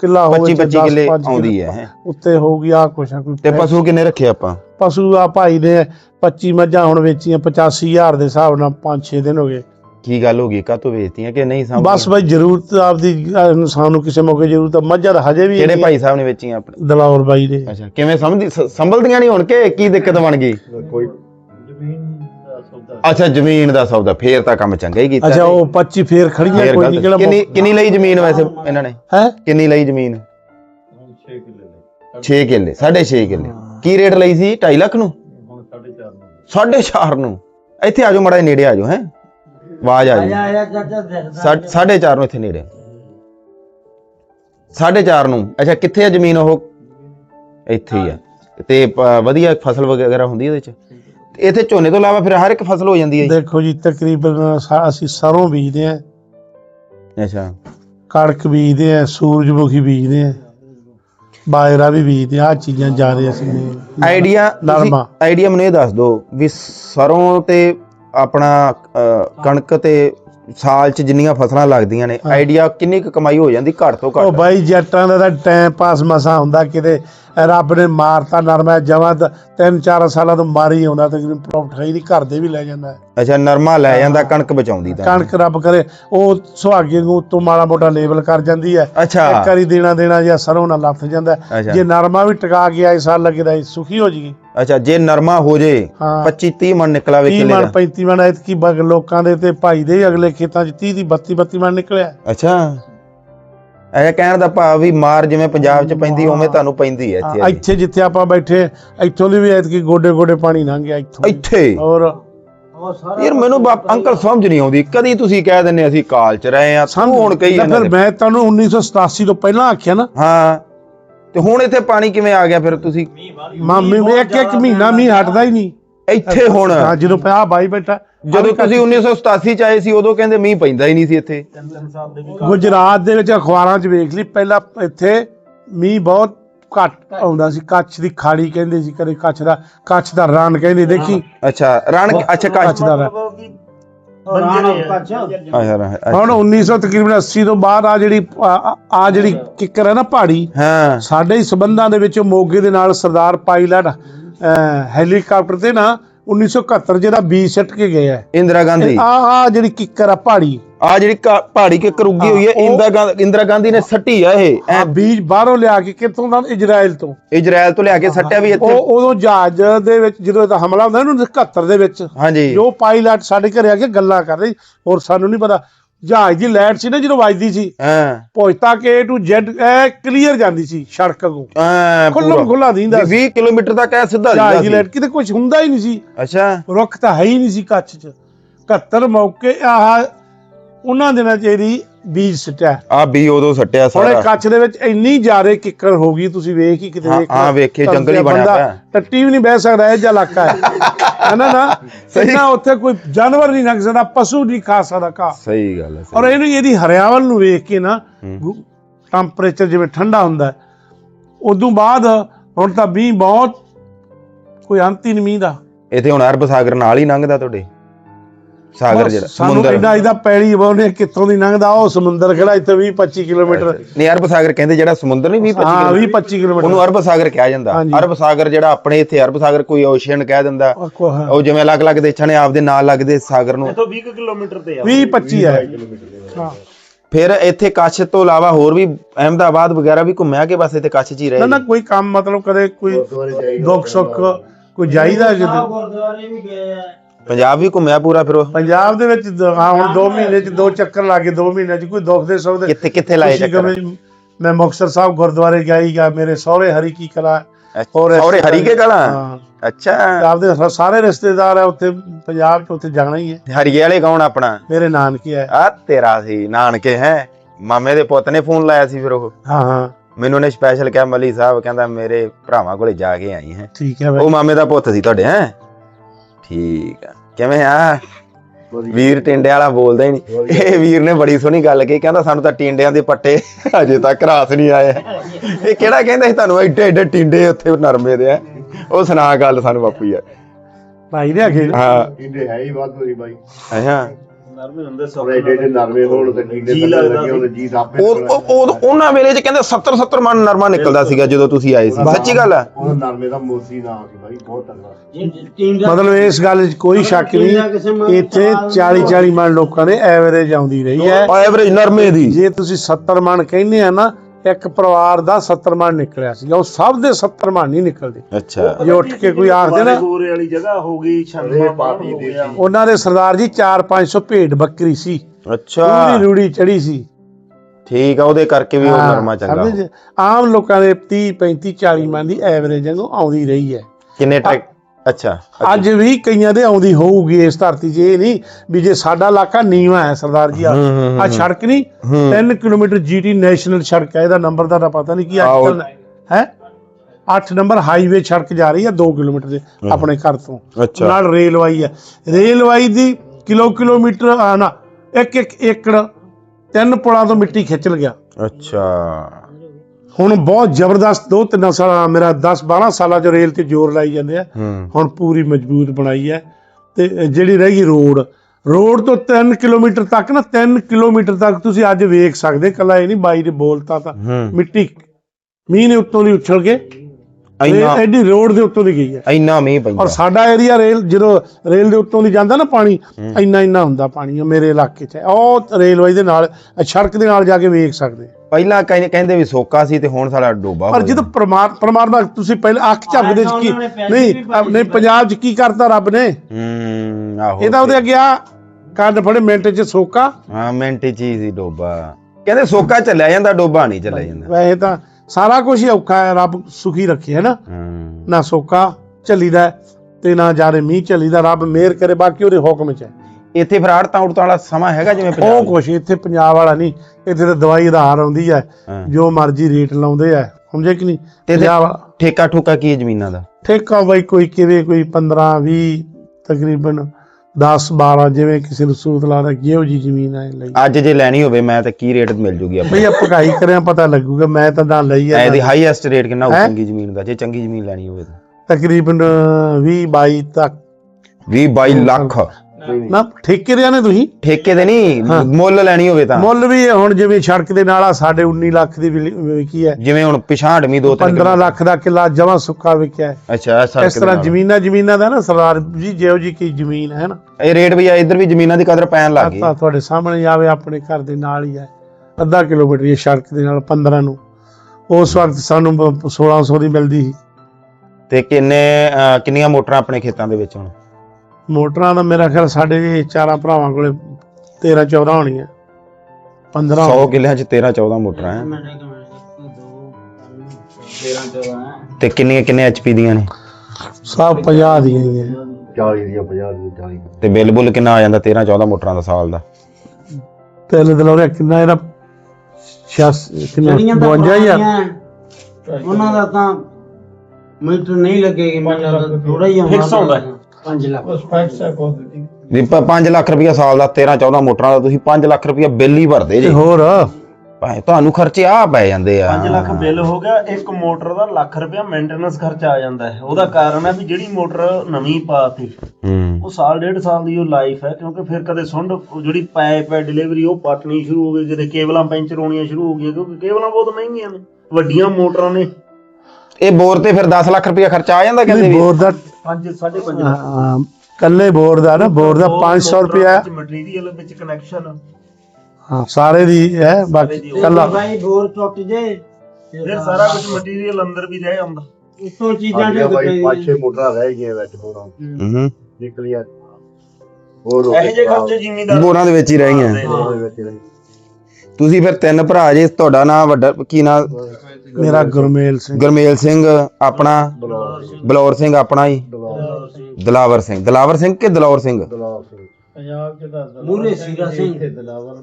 ਕਿੱਲਾ ਹੋਵੇ 25 ਤੇ 25 10, ਕਿੱਲੇ ਆਉਂਦੀ ਹੈ ਹੈਂ। ਉੱਤੇ ਹੋਊਗੀ ਆ ਕੁਛ ਕੋਈ ਤੇ ਪਸ਼ੂ। ਕਿੰਨੇ ਰੱਖੇ ਆਪਾਂ? ਪਸ਼ੂ ਆ ਭਾਈ ਨੇ 25 ਮੱਝਾਂ ਹੁਣ ਵੇਚੀਆਂ 85000 ਦੇ ਹਿਸਾਬ ਨਾਲ 5-6 ਦਿਨ ਹੋ ਗਏ। ਕੀ ਗੱਲ ਹੋ ਗਈ? ਕਾਹਤੋਂ ਵੇਚਤੀਆਂ ਕਿ ਨਹੀਂ ਸਾਂਭ ਬਸ ਬਈ ਜ਼ਰੂਰਤ ਆਪਦੀ ਇਨਸਾਨ ਨੂੰ ਕਿਸੇ ਮੌਕੇ ਜ਼ਰੂਰਤ ਆ। ਮੱਝਾਂ ਤਾਂ ਹਜੇ ਵੀ ਕਿਹੜੇ। ਭਾਈ ਸਾਹਿਬ ਨੇ ਵੇਚੀਆਂ ਆਪਣੇ? ਦਲਾਵਰ ਬਾਈ ਦੇ। ਅੱਛਾ ਕਿਵੇਂ ਸਮਝਦੀ ਸੰਭਲਦੀਆਂ ਨਹੀਂ ਹੁਣ ਕਿ ਕੀ ਦਿੱਕਤ ਬਣ ਗਈ? ਕੋਈ ਅੱਛਾ ਜ਼ਮੀਨ ਦਾ ਸੌਦਾ ਫੇਰ ਤਾਂ ਕੰਮ ਚੰਗਾ ਹੀ ਕੀਤਾ ਅੱਛਾ ਉਹ 25 ਫੇਰ ਖੜੀਆਂ ਫੇਰ ਕੋਈ। ਨਹੀਂ ਕਿਹੜਾ ਕਿੰਨੀ ਕਿੰਨੀ ਲਈ ਜ਼ਮੀਨ ਵੈਸੇ ਇਹਨਾਂ ਨੇ? ਹੈ? ਕਿੰਨੀ ਲਈ ਜ਼ਮੀਨ? 6 ਕਿੱਲੇ। 6.5 ਕਿੱਲੇ। ਕੀ ਰੇਟ ਲਈ ਸੀ? 2.5 ਲੱਖ ਨੂੰ? 4.5 ਨੂੰ। ਇੱਥੇ ਆਜੋ ਮੜਾ ਨੇੜੇ ਆਜੋ ਹੈ? ਆਵਾਜ਼ ਆ ਆਇਆ ਜੀ ਆਇਆ ਚਾਚਾ ਦੇਖਦਾ ਸਾ- ਸਾਢੇ 4 ਨੂੰ ਇੱਥੇ ਨੇੜੇ। ਸਾਢੇ 4 ਨੂੰ। ਅੱਛਾ ਕਿੱਥੇ ਆ ਜ਼ਮੀਨ ਉਹ? ਇੱਥੇ ਹੀ ਆ। ਤੇ ਵਧੀਆ ਫਸਲ ਵਗੈਰਾ ਹੁੰਦੀ ਇਹਦੇ ਚ? ਇੱਥੇ ਝੋਨੇ ਤੋਂ ਇਲਾਵਾ ਫਿਰ ਹਰ ਇੱਕ ਫਸਲ ਹੋ ਜਾਂਦੀ ਹੈ ਦੇਖੋ ਜੀ ਤਕਰੀਬਨ ਸਾ- ਅਸੀਂ ਸਰੋਂ ਬੀਜਦੇ ਆ ਅੱਛਾ। ਕਣਕ ਬੀਜਦੇ ਆ ਸੂਰਜਮੁਖੀ ਬੀਜਦੇ ਆ ਬਾਜਰਾ ਵੀ ਬੀਜਦੇ ਆ ਆਹ ਚੀਜ਼ਾਂ ਜ਼ਿਆਦਾ ਅਸੀਂ। ਆਈਡੀਆ ਨਰਮਾ। ਆਈਡੀਆ ਮੈਨੂੰ ਇਹ ਦੱਸ ਦਿਓ ਵੀ ਸਰੋਂ ਤੇ ਆਪਣਾ ਅ, ਕਣਕ ਤੇ ਸਾਲ ਚ ਜਿੰਨੀਆਂ ਫਸਲਾਂ ਲੱਗਦੀਆਂ ਨੇ ਆਈਡੀਆ ਕਿੰਨੀ ਕੁ ਕਮਾਈ ਹੋ ਜਾਂਦੀ ਘੱਟ ਤੋਂ ਉਹ ਘੱਟ ਬਾਈ ਜੱਟਾਂ ਦਾ ਤਾਂ ਟਾਈਮ ਪਾਸ ਮਸਾ ਹੁੰਦਾ ਕਿਤੇ ਰੱਬ ਨੇ ਮਾਰਤਾ ਨਰਮਾ ਜਮਾਂ ਤਿੰਨ ਚਾਰ ਸਾਲਾਂ ਤੋਂ ਮਾਰੀ ਆਉਂਦਾ ਤਕਰੀਬਨ ਪ੍ਰੋਫਿਟ ਹੈ ਹੀ ਨਹੀਂ ਘਰ ਦੇ ਵੀ ਲੈ ਜਾਂਦਾ ਹੈ। ਅੱਛਾ ਨਰਮਾ ਲੈ ਜਾਂਦਾ ਕਣਕ ਬਚਾਉਂਦੀ ਤਾਂ। ਕਣਕ ਰੱਬ ਕਰੇ ਉਹ ਸੁਹਾਗੇ ਨੂੰ ਉੱਤੋਂ ਮਾੜਾ ਮੋਟਾ ਲੇਬਲ ਕਰ ਜਾਂਦੀ ਹੈ ਅੱਛਾ। ਇੱਕ ਵਾਰੀ ਦੇਣਾ ਦੇਣਾ ਜਾਂ ਸਰੋਂ ਨਾਲ ਲੱਥ ਜਾਂਦਾ ਹੈ। ਅੱਛਾ। ਜੇ ਨਰਮਾ ਵੀ ਟਿਕਾ ਗਿਆ ਇਸ ਸਾਲ ਲੱਗਦਾ ਇਹ ਸੁਖੀ ਹੋ ਜੀਗੀ ਅੱਛਾ ਜੇ ਨਰਮਾ ਹੋ ਜੇ ਹਾਂ। 25 30 ਮਣ ਨਿਕਲਾ ਵੇ 30 ਕਿੱਲੇ ਮਣ ਦਾ। 35 ਮਣ ਐਤਕੀ ਬਗ ਲੋਕਾਂ ਦੇ ਤੇ ਭਾਈ ਦੇ ਹੀ ਅਗਲੇ ਖੇਤਾਂ 'ਚ 30 ਦੀ 32 32 ਮਣ ਨਿਕਲਿਆ। ਅੱਛਾ। ਇਹ ਕਹਿਣ ਦਾ ਭਾਵ ਵੀ ਮਾਰ ਜਿਵੇਂ ਪੰਜਾਬ ਚ ਪੈਂਦੀ ਉਵੇਂ ਤੁਹਾਨੂੰ ਪੈਂਦੀ ਹੈ ਇੱਥੇ ਇੱਥੇ ਜਿੱਥੇ ਆਪਾਂ ਬੈਠੇ ਇੱਥੋਂ ਦੀ ਵੀ ਐਤਕੀ ਗੋਡੇ ਗੋਡੇ ਪਾਣੀ ਲੰਘ ਗਿਆ ਇੱਥੋਂ ਇੱਥੇ? ਔਰ ਯਾਰ ਮੈਨੂੰ ਬਾਪ ਅੰਕਲ ਸਮਝ ਨਹੀਂ ਆਉਂਦੀ ਕਦੀ ਤੁਸੀਂ ਕਹਿ ਦਿੰਦੇ ਅਸੀਂ ਕਾਲ ਚ ਰਹੇ ਆ ਤੂੰ ਹੁਣ ਕਹੀ ਜਾਂਦਾ ਫਿਰ ਮੈਂ ਤੁਹਾਨੂੰ 1987 ਤੋਂ ਪਹਿਲਾਂ ਆਖਿਆ ਨਾ। ਹਾਂ ਤੇ ਹੁਣ ਇੱਥੇ ਪਾਣੀ ਕਿਵੇਂ ਆ ਗਿਆ ਫਿਰ ਤੁਸੀਂ? ਮਾਮੀ ਮੈਂ ਇੱਕ ਇੱਕ ਮਹੀਨਾ ਮੀਂਹ ਹਟਦਾ ਹੀ ਨਹੀਂ। ਇੱਥੇ ਹੁਣ। ਹਾਂ ਜਦੋਂ ਪਿਆ ਬਾਈ ਬੈਠਾ। ਜਦੋਂ ਤੁਸੀਂ 1987 ਚ ਆਏ ਸੀ ਉਦੋਂ ਕਹਿੰਦੇ ਮੀਂਹ ਪੈਂਦਾ ਹੀ ਨਹੀਂ ਸੀ ਇੱਥੇ। ਗੁਜਰਾਤ ਦੇ ਵਿੱਚ ਅਖਬਾਰਾਂ 'ਚ ਵੇਖ ਲਈ ਪਹਿਲਾਂ ਇੱਥੇ ਮੀਂਹ ਬਹੁਤ ਘੱਟ ਆਉਂਦਾ ਸੀ। ਕੱਛ ਦੀ ਖਾੜੀ ਕਹਿੰਦੇ ਸੀ ਕਦੇ ਕੱਛ ਦਾ ਕੱਛ ਦਾ ਰਨ ਕਹਿੰਦੇ ਦੇਖੀ? ਅੱਛਾ ਰਣ ਅੱਛਾ ਕੱਚ ਕੱਛ ਦਾ ਰਨ ਰਾਣਾ ਕੱਚ। ਅੱਛਾ ਰਨ, ਅੱਛਾ। ਹੁਣ 1900 ਤਕਰੀਬਨ 80 ਤੋਂ ਬਾਅਦ ਆ ਜਿਹੜੀ ਆ ਜਿਹੜੀ ਕਿੱਕਰ ਹੈ ਨਾ ਪਹਾੜੀ ਹਾਂ। ਸਾਡੇ ਹੀ ਸਬੰਧਾਂ ਦੇ ਵਿੱਚ ਮੋਗੇ ਦੇ ਨਾਲ ਸਰਦਾਰ ਪਾਇਲਟ ਅਹ, ਹੈਲੀਕਾਪਟਰ ਤੇ ਨਾ 1971 ਜਿਹੜਾ ਬੀ ਸੱਟ ਕੇ ਗਏ ਆ। ਇੰਦਰਾ ਗਾਂਧੀ। ਆ ਆ ਜਿਹੜੀ ਕਿੱਕਰ ਆ ਪਹਾੜੀ। ਆ ਜਿਹੜੀ ਪਹਾੜੀ ਕੇ ਕਰੁੱਗੀ ਹੋਈ ਹੈ ਇੰਦਰਾ ਗਾਂਧੀ ਇੰਦਰਾ ਗਾਂਧੀ ਨੇ ਸੱਟੀ ਆ ਇਹ। ਆ ਬੀਜ ਬਾਹਰੋਂ ਲਿਆ ਕੇ ਕਿੱਥੋਂ ਦਾ? ਇਜ਼ਰਾਈਲ ਤੋਂ। ਇਜ਼ਰਾਈਲ ਤੋਂ ਲਿਆ ਕੇ ਸੱਟਿਆ ਵੀ ਇੱਥੇ। ਉਹ ਉਦੋਂ ਜਹਾਜ਼ ਦੇ ਵਿੱਚ ਜਦੋਂ ਇਹਦਾ ਹਮਲਾ ਹੁੰਦਾ ਨਾ 71 ਦੇ ਵਿੱਚ। ਹਾਂਜੀ। ਜੋ ਪਾਇਲਟ ਸਾਡੇ ਘਰੇ ਆ ਕੇ ਗੱਲਾਂ ਕਰਦੇ ਹੋਰ ਸਾਨੂੰ ਨਹੀਂ ਪਤਾ। ਜਹਾਜ਼ ਦੀ ਲਾਈਟ ਸੀ ਨਾ ਜਦੋਂ ਵੱਜਦੀ ਸੀ। ਹਾਂ। ਪਹੁੰਚਤਾ ਕਿ ਟੂ ਜ਼ੈਡ ਐ ਕਲੀਅਰ ਜਾਂਦੀ ਸੀ ਸੜਕ ਕੋ ਹਾਂ ਖੁੱਲਮ ਖੁੱਲਾ ਦਿੰਦਾ ਸੀ। 20 ਕਿਲੋਮੀਟਰ ਤੱਕ ਐ ਸਿੱਧਾ ਜਹਾਜ਼ ਦੀ ਲਾਈਟ ਕਿਤੇ ਕੁਝ ਹੁੰਦਾ ਹੀ ਨਹੀਂ ਸੀ। ਅੱਛਾ। ਰੁੱਖ ਤਾਂ ਹੈ ਹੀ ਨਹੀਂ ਸੀ ਕੱਚ 'ਚ। 71 ਮੌਕੇ ਆਹ ਉਹਨਾਂ ਦਿਨਾਂ 'ਚ ਇਹਦੀ ਬੀਜ ਸਟਿਆ। ਆ ਵੀ ਉਦੋਂ ਸੱਟਿਆ ਹੁਣ ਸਾਰਾ। ਕੱਚ ਦੇ ਵਿੱਚ ਇੰਨੀ ਜ਼ਿਆਦਾ ਕਿੱਕਰ ਹੋ ਗਈ ਤੁਸੀਂ ਵੇਖ ਹੀ ਕਿਤੇ ਹਾਂ, ਵੇਖ ਹਾਂ, ਵੇਖੇ, ਜੰਗਲ ਹੀ ਬਣਿਆ ਬੰਦਾ ਪਿਆ। ਟੱਟੀ ਵੀ ਨਹੀਂ ਬਹਿ ਸਕਦਾ ਇਹ ਜਿਹਾ ਇਲਾਕਾ ਹੈ। ਹੈਨਾ ਨਾ? ਸਹੀ। ਇੰਨਾ ਉੱਥੇ ਕੋਈ ਜਾਨਵਰ ਨਹੀਂ ਲੰਘ ਸਕਦਾ ਪਸ਼ੂ ਨਹੀਂ ਖਾ ਸਕਦਾ ਘਾਹ। ਸਹੀ ਗੱਲ ਹੈ ਸਹੀ। ਔਰ ਇਹਨੂੰ ਇਹਦੀ ਹਰਿਆਵਲ ਨੂੰ ਵੇਖ ਕੇ ਨਾ ਟੈਂਪਰੇਚਰ ਜਿਵੇਂ ਠੰਡਾ ਹੁੰਦਾ ਹੈ, ਉਦੋਂ ਬਾਅਦ ਹੁਣ ਤਾਂ ਮੀਂਹ ਬਹੁਤ ਕੋਈ ਅੰਤ ਹੀ ਨਹੀਂ ਮੀਂਹ ਦਾ। ਇੱਥੇ ਹੁਣ ਅਰਬ ਸਾਗਰ ਨਾਲ ਹੀ ਲੰਘਦਾ ਤੁਹਾਡੇ। ਸਾਗਰ ਜਿਹੜਾ ਸਾਨੂੰ ਸਮੁੰਦਰ। ਇੰਨਾ ਇਹਦਾ ਪੈਲੀ ਬਾਉਨੇ ਕਿੱਥੋਂ ਦੀ ਲੰਘਦਾ ਉਹ ਸਮੁੰਦਰ ਖੜਾ ਇੱਥੇ 20 25 ਕਿਲੋਮੀਟਰ। ਨਹੀਂ ਅਰਬ ਸਾਗਰ ਕਹਿੰਦੇ ਜਿਹੜਾ ਸਮੁੰਦਰ ਨਹੀਂ 20 ਹਾਂ 20 25 25 ਕਿਲੋਮੀਟਰ। ਉਹਨੂੰ ਅਰਬ ਸਾਗਰ ਕਿਹਾ ਜਾਂਦਾ। ਹਾਂਜੀ। ਅਰਬ ਸਾਗਰ ਜਿਹੜਾ ਆਪਣੇ ਇੱਥੇ ਅਰਬ ਸਾਗਰ ਕੋਈ ਓਸ਼ੀਅਨ ਕਹਿ ਦਿੰਦਾ। ਉਹ ਕੋ- ਹਾਂ। ਉਹ ਜਿਵੇਂ ਅਲੱਗ-ਅਲੱਗ ਦੇਸ਼ਾਂ ਨੇ ਆਪਦੇ ਨਾਲ ਲੱਗਦੇ ਸਾਗਰ ਨੂੰ। ਇਥੋਂ 20 ਕਿਲੋਮੀਟਰ ਤੇ ਆ। 20 25 ਹੈ ਹਾਂ। ਫਿਰ ਇੱਥੇ ਕੱਛ ਤੋਂ ਇਲਾਵਾ ਹੋਰ ਵੀ ਅਹਿਮਦਾਬਾਦ ਵਗੈਰਾ ਵੀ ਘੁੰਮਿਆ ਕਿ ਬਸ ਇੱਥੇ ਕੱਛ 'ਚ ਹੀ ਨਾ ਰਹੇ? ਨਾ ਕੋਈ ਕੰਮ ਮਤਲਬ ਕਦੇ ਕੋਈ ਦੁੱਖ ਸੁੱਖ ਕੋਈ ਜਾਈਦਾ ਕਿਤੇ? ਗੁਰਦੁਆਰੇ ਵੀ ਗਏ ਆ। ਪੰਜਾਬ ਵੀ ਘੁੰਮਿਆ ਪੂਰਾ ਫਿਰ ਉਹ? ਪੰਜਾਬ ਦੇ ਵਿੱਚ ਦ- ਹਾਂ ਹੁਣ 2 ਮਹੀਨੇ ਚ ਦੋ ਚੱਕਰ ਲੱਗੇ 2 ਮਹੀਨੇ ਚ ਕੋਈ ਦੁੱਖ ਦੇ ਸੁੱਖ ਦੇ ਕਿੱਥੇ ਕਿੱਥੇ ਲਾਏ ਖੁਸ਼ੀ ਚੱਕਰ? ਗਮੀ ਮੈਂ ਮੁਕਤਸਰ ਸਾਹਿਬ ਗੁਰਦੁਆਰੇ ਗਈ ਗਿਆ ਮੇਰੇ ਸਹੁਰੇ ਹਰੀ ਕੀ ਕਲਾ ਹੋਰ ਸੌਰੇ ਹਰੀ ਕੇ ਕਲਾ? ਹਾਂ। ਅੱਛਾ। ਆਪਦੇ ਸ- ਸਾਰੇ ਰਿਸ਼ਤੇਦਾਰ ਆ ਉੱਥੇ ਪੰਜਾਬ ਚ ਉੱਥੇ ਜਾਣਾ ਹੀ ਹੈ। ਹਰੀਏ ਵਾਲੇ ਕੌਣ ਆਪਣਾ? ਮੇਰੇ ਨਾਨਕੇ ਹੈ। ਆ ਤੇਰਾ ਸੀ ਨਾਨਕੇ ਹੈ। ਮਾਮੇ ਦੇ ਪੁੱਤ ਨੇ ਫੋਨ ਲਾਇਆ ਸੀ ਫਿਰ ਉਹ। ਹਾਂ ਹਾਂ। ਮੈਨੂੰ ਨੇ ਸਪੈਸ਼ਲ ਕਿਹਾ ਮਲੀ ਸਾਹਿਬ ਕਹਿੰਦਾ ਮੇਰੇ ਭਰਾਵਾਂ ਕੋਲੇ ਜਾ ਕੇ ਆਈ ਹੈ। ਠੀਕ ਹੈ ਉਹ ਬਾਈ ਮਾਮੇ ਦਾ ਪੁੱਤ ਸੀ ਤੁਹਾਡੇ ਹੈ? ਠੀਕ ਆ। ਕਿਵੇਂ ਆ? ਵੀਰ ਟਿੰਡੇ ਵਾਲਾ ਬੋਲਦਾ ਹੀ ਨਹੀਂ। ਇਹ ਵੀਰ ਨੇ ਬੜੀ ਸੋਹਣੀ ਗੱਲ ਕਹੀ ਕਹਿੰਦਾ ਸਾਨੂੰ ਤਾਂ ਟਿੰਡਿਆਂ ਦੇ ਪੱਟੇ ਅਜੇ ਤੱਕ ਰਾਸ ਨਹੀਂ ਆਏ। ਇਹ ਕਿਹੜਾ ਕਹਿੰਦਾ ਸੀ ਤੁਹਾਨੂੰ? ਐਡੇ ਐਡੇ ਟਿੰਡੇ ਉੱਥੇ ਨਰਮੇ ਦੇ ਆ। ਉਹ ਸੁਣਾ ਗੱਲ ਸਾਨੂੰ ਬਾਪੂ ਯਾਰ। ਭਾਈ ਨੇ ਅਗੇ। ਹਾਂ। ਇੰਡੇ ਹੈ ਹੀ ਵਾਧੂ ਜੀ ਬਾਈ। ਅੱਛਾ ਨਰਮੇ ਹੁੰਦੇ ਸਭ ਐਡੇ ਐਡੇ ਨਰਮੇ ਹੋਣ ਤੇ ਕੀੜੇ ਜੀ ਥੱਲੇ ਲੱਗਦਾ ਲੱਗੇ ਹੋਣ ਤੇ ਜੀ ਆਪੇ ਉਹ ਉਹ- ਉਹ ਉਹਨਾਂ ਵੇਲੇ ਚ ਕਹਿੰਦੇ 70 70 ਮਣ ਨਰਮਾ ਨਿਕਲਦਾ ਸੀਗਾ ਜਦੋਂ ਤੁਸੀਂ ਆਏ ਸੀ। ਸੱਚੀ ਗੱਲ ਆ। ਉਹ ਨਰਮੇ ਦਾ ਮੋਸੀ ਨਾ ਸੀ ਬਾਈ ਬਹੁਤ ਤੰਗਾ ਮਤਲਬ ਇਸ ਗੱਲ 'ਚ ਕੋਈ ਸ਼ੱਕ ਨਹੀਂ ਇੱਥੇ 40 40 ਮਣ ਲੋਕਾਂ ਦੇ ਐਵਰੇਜ ਆਉਂਦੀ ਰਹੀ ਹੈ। ਐਵਰੇਜ ਨਰਮੇ ਦੀ। ਜੇ ਤੁਸੀਂ 70 ਮਣ ਕਹਿੰਦੇ ਆ ਨਾ ਇੱਕ ਪਰਿਵਾਰ ਦਾ 70 ਮਣ ਨਿਕਲਿਆ ਸੀਗਾ ਉਹ ਸਭ ਦੇ 70 ਮਣ ਨਹੀਂ ਨਿਕਲਦੇ। ਅੱਛਾ। ਜੇ ਉੱਠ ਕੇ ਕੋਈ ਆਖਦੇ ਨਾ ਗੋਰੇ ਵਾਲੀ ਜਗ੍ਹਾ ਹੋ ਗਈ ਛੰਨਵਾ ਪਾਤੀ ਹੋ ਗਿਆ। ਉਹਨਾਂ ਦੇ ਸਰਦਾਰ ਜੀ 4-500 ਭੇਡ ਬੱਕਰੀ ਸੀ। ਅੱਛਾ। ਪੂਰੀ ਰੂੜੀ ਚੜੀ ਸੀ। ਠੀਕ ਆ ਉਹਦੇ ਕਰਕੇ ਵੀ ਉਹ ਨਰਮਾ ਚੰਗਾ ਸਮਝ? ਆਮ ਲੋਕਾਂ ਦੇ 30 35 40 ਮਣ ਦੀ ਐਵਰੇਜ ਵਾਂਗੂ ਆਉਂਦੀ ਰਹੀ ਹੈ। ਕਿੰਨੇ ਟਰੈਕ ਅੱਛਾ ਅੱਜ ਵੀ ਕਈਆਂ ਦੇ ਆਉਂਦੀ ਹੋਊਗੀ ਇਸ ਧਰਤੀ 'ਚ ਇਹ ਨਹੀਂ ਵੀ ਜੇ ਸਾਡਾ ਇਲਾਕਾ ਨੀਵਾਂ ਹੈ ਸਰਦਾਰ ਜੀ ਆ ਸੜਕ ਨਹੀਂ 3 ਕਿਲੋਮੀਟਰ ਜੀਟੀ ਨੈਸ਼ਨਲ ਸੜਕ ਹੈ ਇਹਦਾ ਨੰਬਰ ਦਾ ਪਤਾ ਨਹੀਂ ਕੀ। ਅੱਜ ਹੈ। 8 ਨੰਬਰ ਹਾਈਵੇ ਸੜਕ ਜਾ ਰਹੀ ਹੈ 2 ਕਿਲੋਮੀਟਰ ਦੇ ਆਪਣੇ ਘਰ ਤੋਂ। ਨਾਲ ਰੇਲਵਾਈ ਹੈ। ਰੇਲਵਾਈ ਦੀ ਕਿਲੋ ਕਿਲੋਮੀਟਰ ਆ ਨਾ ਇੱਕ ਇੱਕ ਏਕੜ ਤਿੰਨ ਪੁਲਾਂ ਤੋਂ ਮਿੱਟੀ ਖਿੱਚ ਲਿਆ। ਅੱਛਾ। ਹੁਣ ਬਹੁਤ ਜ਼ਬਰਦਸਤ ਦੋ ਤਿੰਨ ਸਾਲ ਮੇਰਾ 10 12 ਸਾਲਾਂ ਚ ਰੇਲ ਤੇ ਜ਼ੋਰ ਲਾਈ ਜਾਂਦੇ ਆ। ਹੁਣ ਪੂਰੀ ਮਜ਼ਬੂਤ ਬਣਾਈ ਹੈ। ਤੇ ਜਿਹੜੀ ਰਹਿ ਗਈ ਰੋਡ। ਰੋਡ ਤੋਂ 3 ਕਿਲੋਮੀਟਰ ਤੱਕ ਨਾ 3 ਕਿਲੋਮੀਟਰ ਤੱਕ ਤੁਸੀਂ ਅੱਜ ਵੇਖ ਸਕਦੇ ਕੱਲਾ ਇਹ ਨਹੀਂ ਬਾਈ ਨੇ ਬੋਲਤਾ ਤਾਂ। ਮਿੱਟੀ ਮੀਂਹ ਨੇ ਉੱਤੋਂ ਦੀ ਉਛਲ ਕੇ ਇੰਨਾ ਇਹ ਐਡੀ ਰੋਡ ਦੇ ਉੱਤੋਂ ਦੀ ਗਈ ਹੈ। ਇੰਨਾ ਮੀਂਹ ਪੈਂਦਾ। ਔਰ ਸਾਡਾ ਏਰੀਆ ਰੇਲ ਜਦੋਂ ਰੇਲ ਦੇ ਉੱਤੋਂ ਦੀ ਜਾਂਦਾ ਨਾ ਪਾਣੀ ਇੰਨਾ ਇੰਨਾ ਹੁੰਦਾ ਪਾਣੀ ਮੇਰੇ ਇਲਾਕੇ 'ਚ। ਹੈ। ਉਹ ਰੇਲਵੇ ਦੇ ਨਾਲ ਸੜਕ ਦੇ ਨਾਲ ਜਾ ਕੇ ਵੇਖ ਸਕਦੇ ਪਹਿਲਾਂ ਕਹਿੰਦੇ ਕਹਿੰਦੇ ਵੀ ਸੋਕਾ ਸੀ ਤੇ ਹੁਣ ਸਾਡਾ ਡੋਬਾ ਪਰ ਜਦੋਂ ਪਰਮਾਰ ਪਰਮਾਤਮਾ ਤੁਸੀਂ ਪਹਿਲਾਂ ਅੱਖ ਝਪਕਦੇ ਚ ਕੀ ਨਹੀਂ ਨਹੀਂ ਪੰਜਾਬ 'ਚ ਕੀ ਕਰਤਾ ਰੱਬ ਨੇ? ਹੂੰ ਆਹੋ ਇਹਦਾ ਉਹਦੇ ਅੱਗੇ ਆ ਕੰਨ ਫੜੇ ਮਿੰਟ 'ਚ ਸੋਕਾ। ਹਾਂ ਮਿੰਟ ਚ ਹੀ ਸੀ ਡੋਬਾ। ਕਹਿੰਦੇ ਸੋਕਾ ਚੱਲਿਆ ਜਾਂਦਾ ਡੋਬਾ ਨਹੀਂ ਚੱਲਿਆ ਜਾਂਦਾ। ਵੈਸੇ ਤਾਂ ਸਾਰਾ ਕੁਝ ਹੀ ਔਖਾ ਹੈ ਰੱਬ ਸੁਖੀ ਰੱਖੇ ਹੈ ਨਾ? ਨਾ ਸੋਕਾ ਚੱਲੀਦਾ ਤੇ ਨਾ ਜਾਰੇ ਮੀਂਹ ਚੱਲੀਦਾ ਰੱਬ ਮਿਹਰ ਕਰੇ ਬਾਕੀ ਉਹਦੇ ਹੁਕਮ 'ਚ ਹੈ। ਇੱਥੇ ਫਿਰ ਆੜਤਾਂ ਉੜਤਾਂ ਵਾਲਾ ਸਮਾਂ ਹੈਗਾ ਜਿਵੇਂ ਉਹ ਪੰਜਾਬ ਕੁਛ ਇੱਥੇ ਪੰਜਾਬ ਵਾਲਾ ਨਹੀਂ ਇੱਥੇ ਤਾਂ ਦਵਾਈ ਆਧਾਰ ਆਉਂਦੀ ਹੈ ਹਾਂ। ਜੋ ਮਰਜ਼ੀ ਰੇਟ ਲਾਉਂਦੇ ਆ ਸਮਝੇ ਕਿ ਨਹੀਂ? ਤੇ ਇਹਦੇ- ਪੰਜਾਬ ਵਾਲਾ ਠੇਕਾ ਠੁਕਾ ਕੀ ਹੈ ਜ਼ਮੀਨਾਂ ਦਾ? ਠੇਕਾ ਬਈ ਕੋਈ ਕਿਵੇਂ ਕੋਈ 15 20 ਤਕਰੀਬਨ 10 12 ਜਿਵੇਂ ਕਿਸੇ ਨੂੰ ਸੂਤ ਲਾਦਾ ਜਿਹੋ ਜੀ ਜ਼ਮੀਨ ਹੈ ਲਈ। ਅੱਜ ਜੇ ਲੈਣੀ ਹੋਵੇ ਮੈਂ ਤਾਂ ਕੀ ਰੇਟ ਮਿਲ ਜੂਗੀ ਆਪਾਂ ਬਈ ਆ ਪਕਾਈ ਕਰਿਆ ਪਤਾ ਲੱਗੂਗਾ ਮੈਂ ਤਾਂ ਨਾ ਲਈ ਆ। ਇਹਦੀ ਹਾਈਐਸਟ ਰੇਟ ਕਿੰਨਾ ਹੋਊ ਹੈਂ? ਚੰਗੀ ਜ਼ਮੀਨ ਦਾ? ਜੇ ਚੰਗੀ ਜ਼ਮੀਨ ਲੈਣੀ ਹੋਵੇ ਤਾਂ। ਤਕਰੀਬਨ 20 22 ਤੱਕ। 20 22 ਲੱਖ। ਨਾ ਠੇਕੇ ਦੇ ਨੇ ਤੁਸੀਂ? ਠੇਕੇ ਤੇ ਨਹੀਂ ਹਾਂ। ਮੁੱਲ ਲੈਣੀ ਹੋਵੇ ਤਾਂ। ਮੁੱਲ ਵੀ ਹੁਣ ਜਿਵੇਂ ਸੜਕ ਦੇ ਨਾਲ ਆ ਸਾਡੇ 19 ਲੱਖ ਦੀ ਵਿਲੀ- ਵਿਕੀ ਹੈ? ਜਿਵੇਂ ਹੁਣ ਪਿਛਾਂੜਵੀਂ ਦੋ ਤਿੰਨ 15 ਲੱਖ ਦਾ ਕਿੱਲਾ ਜਮਾ ਸੁੱਕਾ ਵਿਕਿਆ ਹੈ। ਅੱਛਾ ਇਹ ਸੜਕ ਇਸ ਦੇ ਤਰ੍ਹਾਂ ਨਾਲ। ਜ਼ਮੀਨਾਂ ਜ਼ਮੀਨਾਂ ਦਾ ਨਾ ਸਰਦਾਰ ਜੀ ਜਿਹੋ ਜੀ ਕੀ ਜ਼ਮੀਨ ਹੈ ਨਾ ਇਹ ਰੇਟ ਵੀ ਆ ਇੱਧਰ ਵੀ ਜ਼ਮੀਨਾਂ ਦੀ ਕਦਰ ਪੈਣ ਲੱਗ ਗਈ। ਤਾਂ ਤੁਹਾਡੇ ਸਾਹਮਣੇ ਆਵੇ ਆਪਣੇ ਘਰ ਦੇ ਨਾਲ ਹੀ ਹੈ। ਅੱਧਾ ਕਿਲੋਮੀਟਰ ਇਹ ਸੜਕ ਦੇ ਨਾਲ 15 ਨੂੰ। ਉਸ ਵਕਤ ਸਾਨੂੰ ਬ- 1600 ਦੀ ਮਿਲਦੀ ਸੀ। ਤੇ ਕਿੰਨੇ ਅਹ, ਕਿੰਨੀਆਂ ਮੋਟਰਾਂ ਆਪਣੇ ਖੇਤਾਂ ਦੇ ਵਿੱਚ ਹੁਣ? ਮੋਟਰਾਂ ਦਾ ਮੇਰਾ ਖਿਆਲ ਸਾਡੇ ਚਾਰਾਂ ਭਰਾਵਾਂ ਕੋਲੇ 13 14 ਹੋਣੀਆਂ। 15 100 ਕਿੱਲਿਆਂ 'ਚ 13 14 ਮੋਟਰਾਂ ਹੈ ਮਿੰਟ ਇੱਕ ਮਿੰਟ ਇੱਕ, ਦੋ ਤਿੰਨ, 13 14 ਹੈ ਤੇ ਕਿੰਨੀਆਂ ਕਿੰਨੇ ਐਚਪੀ ਦੀਆਂ ਨੇ? ਸਭ 50 ਦੀਆਂ ਹੀ ਹੈ 40 ਦੀਆਂ 50 ਦੀਆਂ 40 ਤੇ ਬਿੱਲ ਬੁੱਲ ਕਿੰਨਾ ਆ ਜਾਂਦਾ 13 14 ਮੋਟਰਾਂ ਦਾ ਸਾਲ ਦਾ? ਤਿੰਨ ਦਿਲੋਂ ਕਿੰਨਾ ਇਹਦਾ 86 ਕਿੰਨਾ ਜਿਹੜੀਆਂ ਤਾਂ 52000 ਪੁਰਾਣੀਆਂ, ਉਹਨਾਂ ਦਾ ਤਾਂ ਮੀਟਰ ਨਹੀਂ ਲੱਗੇਗੀ ਮੈਨੂੰ ਥੋੜਾ ਹੀ ਆਉਂਦਾ ਹੈ। 5 ਲੱਖ। ਵੀ 5 ਲੱਖ ਰੁਪਇਆ ਸਾਲ ਦਾ 13 14 ਮੋਟਰਾਂ ਦਾ ਤੁਸੀਂ 5 ਲੱਖ ਰੁਪਇਆ ਬਿੱਲ ਹੀ ਭਰਦੇ ਤੇ ਜੇ ਹੋਰ? ਭਾਵੇਂ ਤੁਹਾਨੂੰ ਖਰਚੇ ਆ ਪੈ ਜਾਂਦੇ ਆ। 5 ਲੱਖ ਬਿੱਲ ਹੋ ਗਿਆ ਇੱਕ ਮੋਟਰ ਦਾ ਲੱਖ ਰੁਪਇਆ ਮੇਨਟੇਨੈਂਸ ਖਰਚਾ ਆ ਜਾਂਦਾ ਹੈ। ਉਹਦਾ ਕਾਰਨ ਹੈ ਵੀ ਜਿਹੜੀ ਮੋਟਰ ਨਵੀਂ ਪਾਤੀ ਹੂੰ। ਉਹ ਸਾਲ ਡੇਢ ਸਾਲ ਦੀ ਉਹ ਲਾਈਫ ਹੈ ਕਿਉਂਕਿ ਫਿਰ ਕਦੇ ਸੁੰਡ ਉਹ ਜਿਹੜੀ ਪਾਈਪ ਹੈ ਡਿਲੀਵਰੀ ਉਹ ਪਟਣੀ ਸ਼ੁਰੂ ਹੋ ਗਈ ਕਿਤੇ ਕੇਬਲਾਂ ਪੈਂਚਰ ਹੋਣੀਆਂ ਸ਼ੁਰੂ ਹੋ ਗਈਆਂ ਕਿਉਂਕਿ ਕੇਬਲਾਂ ਬਹੁਤ ਮਹਿੰਗੀਆਂ ਨੇ ਵੱਡੀਆਂ ਮੋਟਰਾਂ ਨੇ। ਇਹ ਬੋਰ ਤੇ ਫਿਰ 10 ਲੱਖ ਰੁਪਇਆ ਖਰਚਾ ਆ ਜਾਂਦਾ ਕਹਿੰਦੇ ਵੀ। ਬੋਰ ਦਾ 5 5.5 ਲੱਖ। ਹਾਂ, ਕੱਲੇ ਬੋਰ ਦਾ ਨਾ ਬੋਰ ਦਾ 500 ਰੁਪਇਆ। ਮਟੀਰੀਅਲ ਵਿੱਚ ਕਨੈਕਸ਼ਨ ਹਾਂ ਸਾਰੇ ਦੀ ਹੈ ਬਾਕੀ ਕੱਲਾ। ਭਾਈ ਬੋਰ ਟੁੱਟ ਜੇ ਫਿਰ ਸਾਰਾ ਕੁਝ ਮਟੀਰੀਅਲ ਅੰਦਰ ਵੀ ਰਹਿ ਜਾਂਦਾ ਉਤੋਂ ਚੀਜ਼ਾਂ ਸਾਡੀਆਂ ਡਿੱਗ ਬਾਈ ਪੰਜ ਛੇ ਪਈਆਂ ਮੋਟਰਾਂ ਰਹਿ ਗਈਆਂ ਵਿੱਚ ਹੋਰਾਂ ਹੂੰ। ਨਿਕਲੀਆਂ। ਹੋਰ ਇਹੋ ਜਿਹੇ ਖਰਚੇ ਜ਼ਿਮੀਦਾਰ ਬੋਰਾਂ ਦੇ ਵਿੱਚ ਹੀ ਰਹਿ ਗਈਆਂ। ਤੁਸੀਂ ਫਿਰ ਤਿੰਨ ਭਰਾ ਜੇ ਤੁਹਾਡਾ ਨਾਮ ਵੱਡਾ ਕੀ ਨਾਮ ਮੇਰਾ ਗੁਰਮੇਲ ਸਿੰਘ। ਗੁਰਮੇਲ ਸਿੰਘ ਆਪਣਾ ਬਲੌਰ ਸਿੰਘ। ਆਪਣਾ ਹੀ। ਦਲਾਵਰ ਸਿੰਘ। ਦਲਾਵਰ ਸਿੰਘ ਕਿ ਦਲੌਰ ਸਿੰਘ? ਦਲਾਲ ਸਿੰਘ। ਮੂਰੇ ਸੀਰਾ ਸਿੰਘ।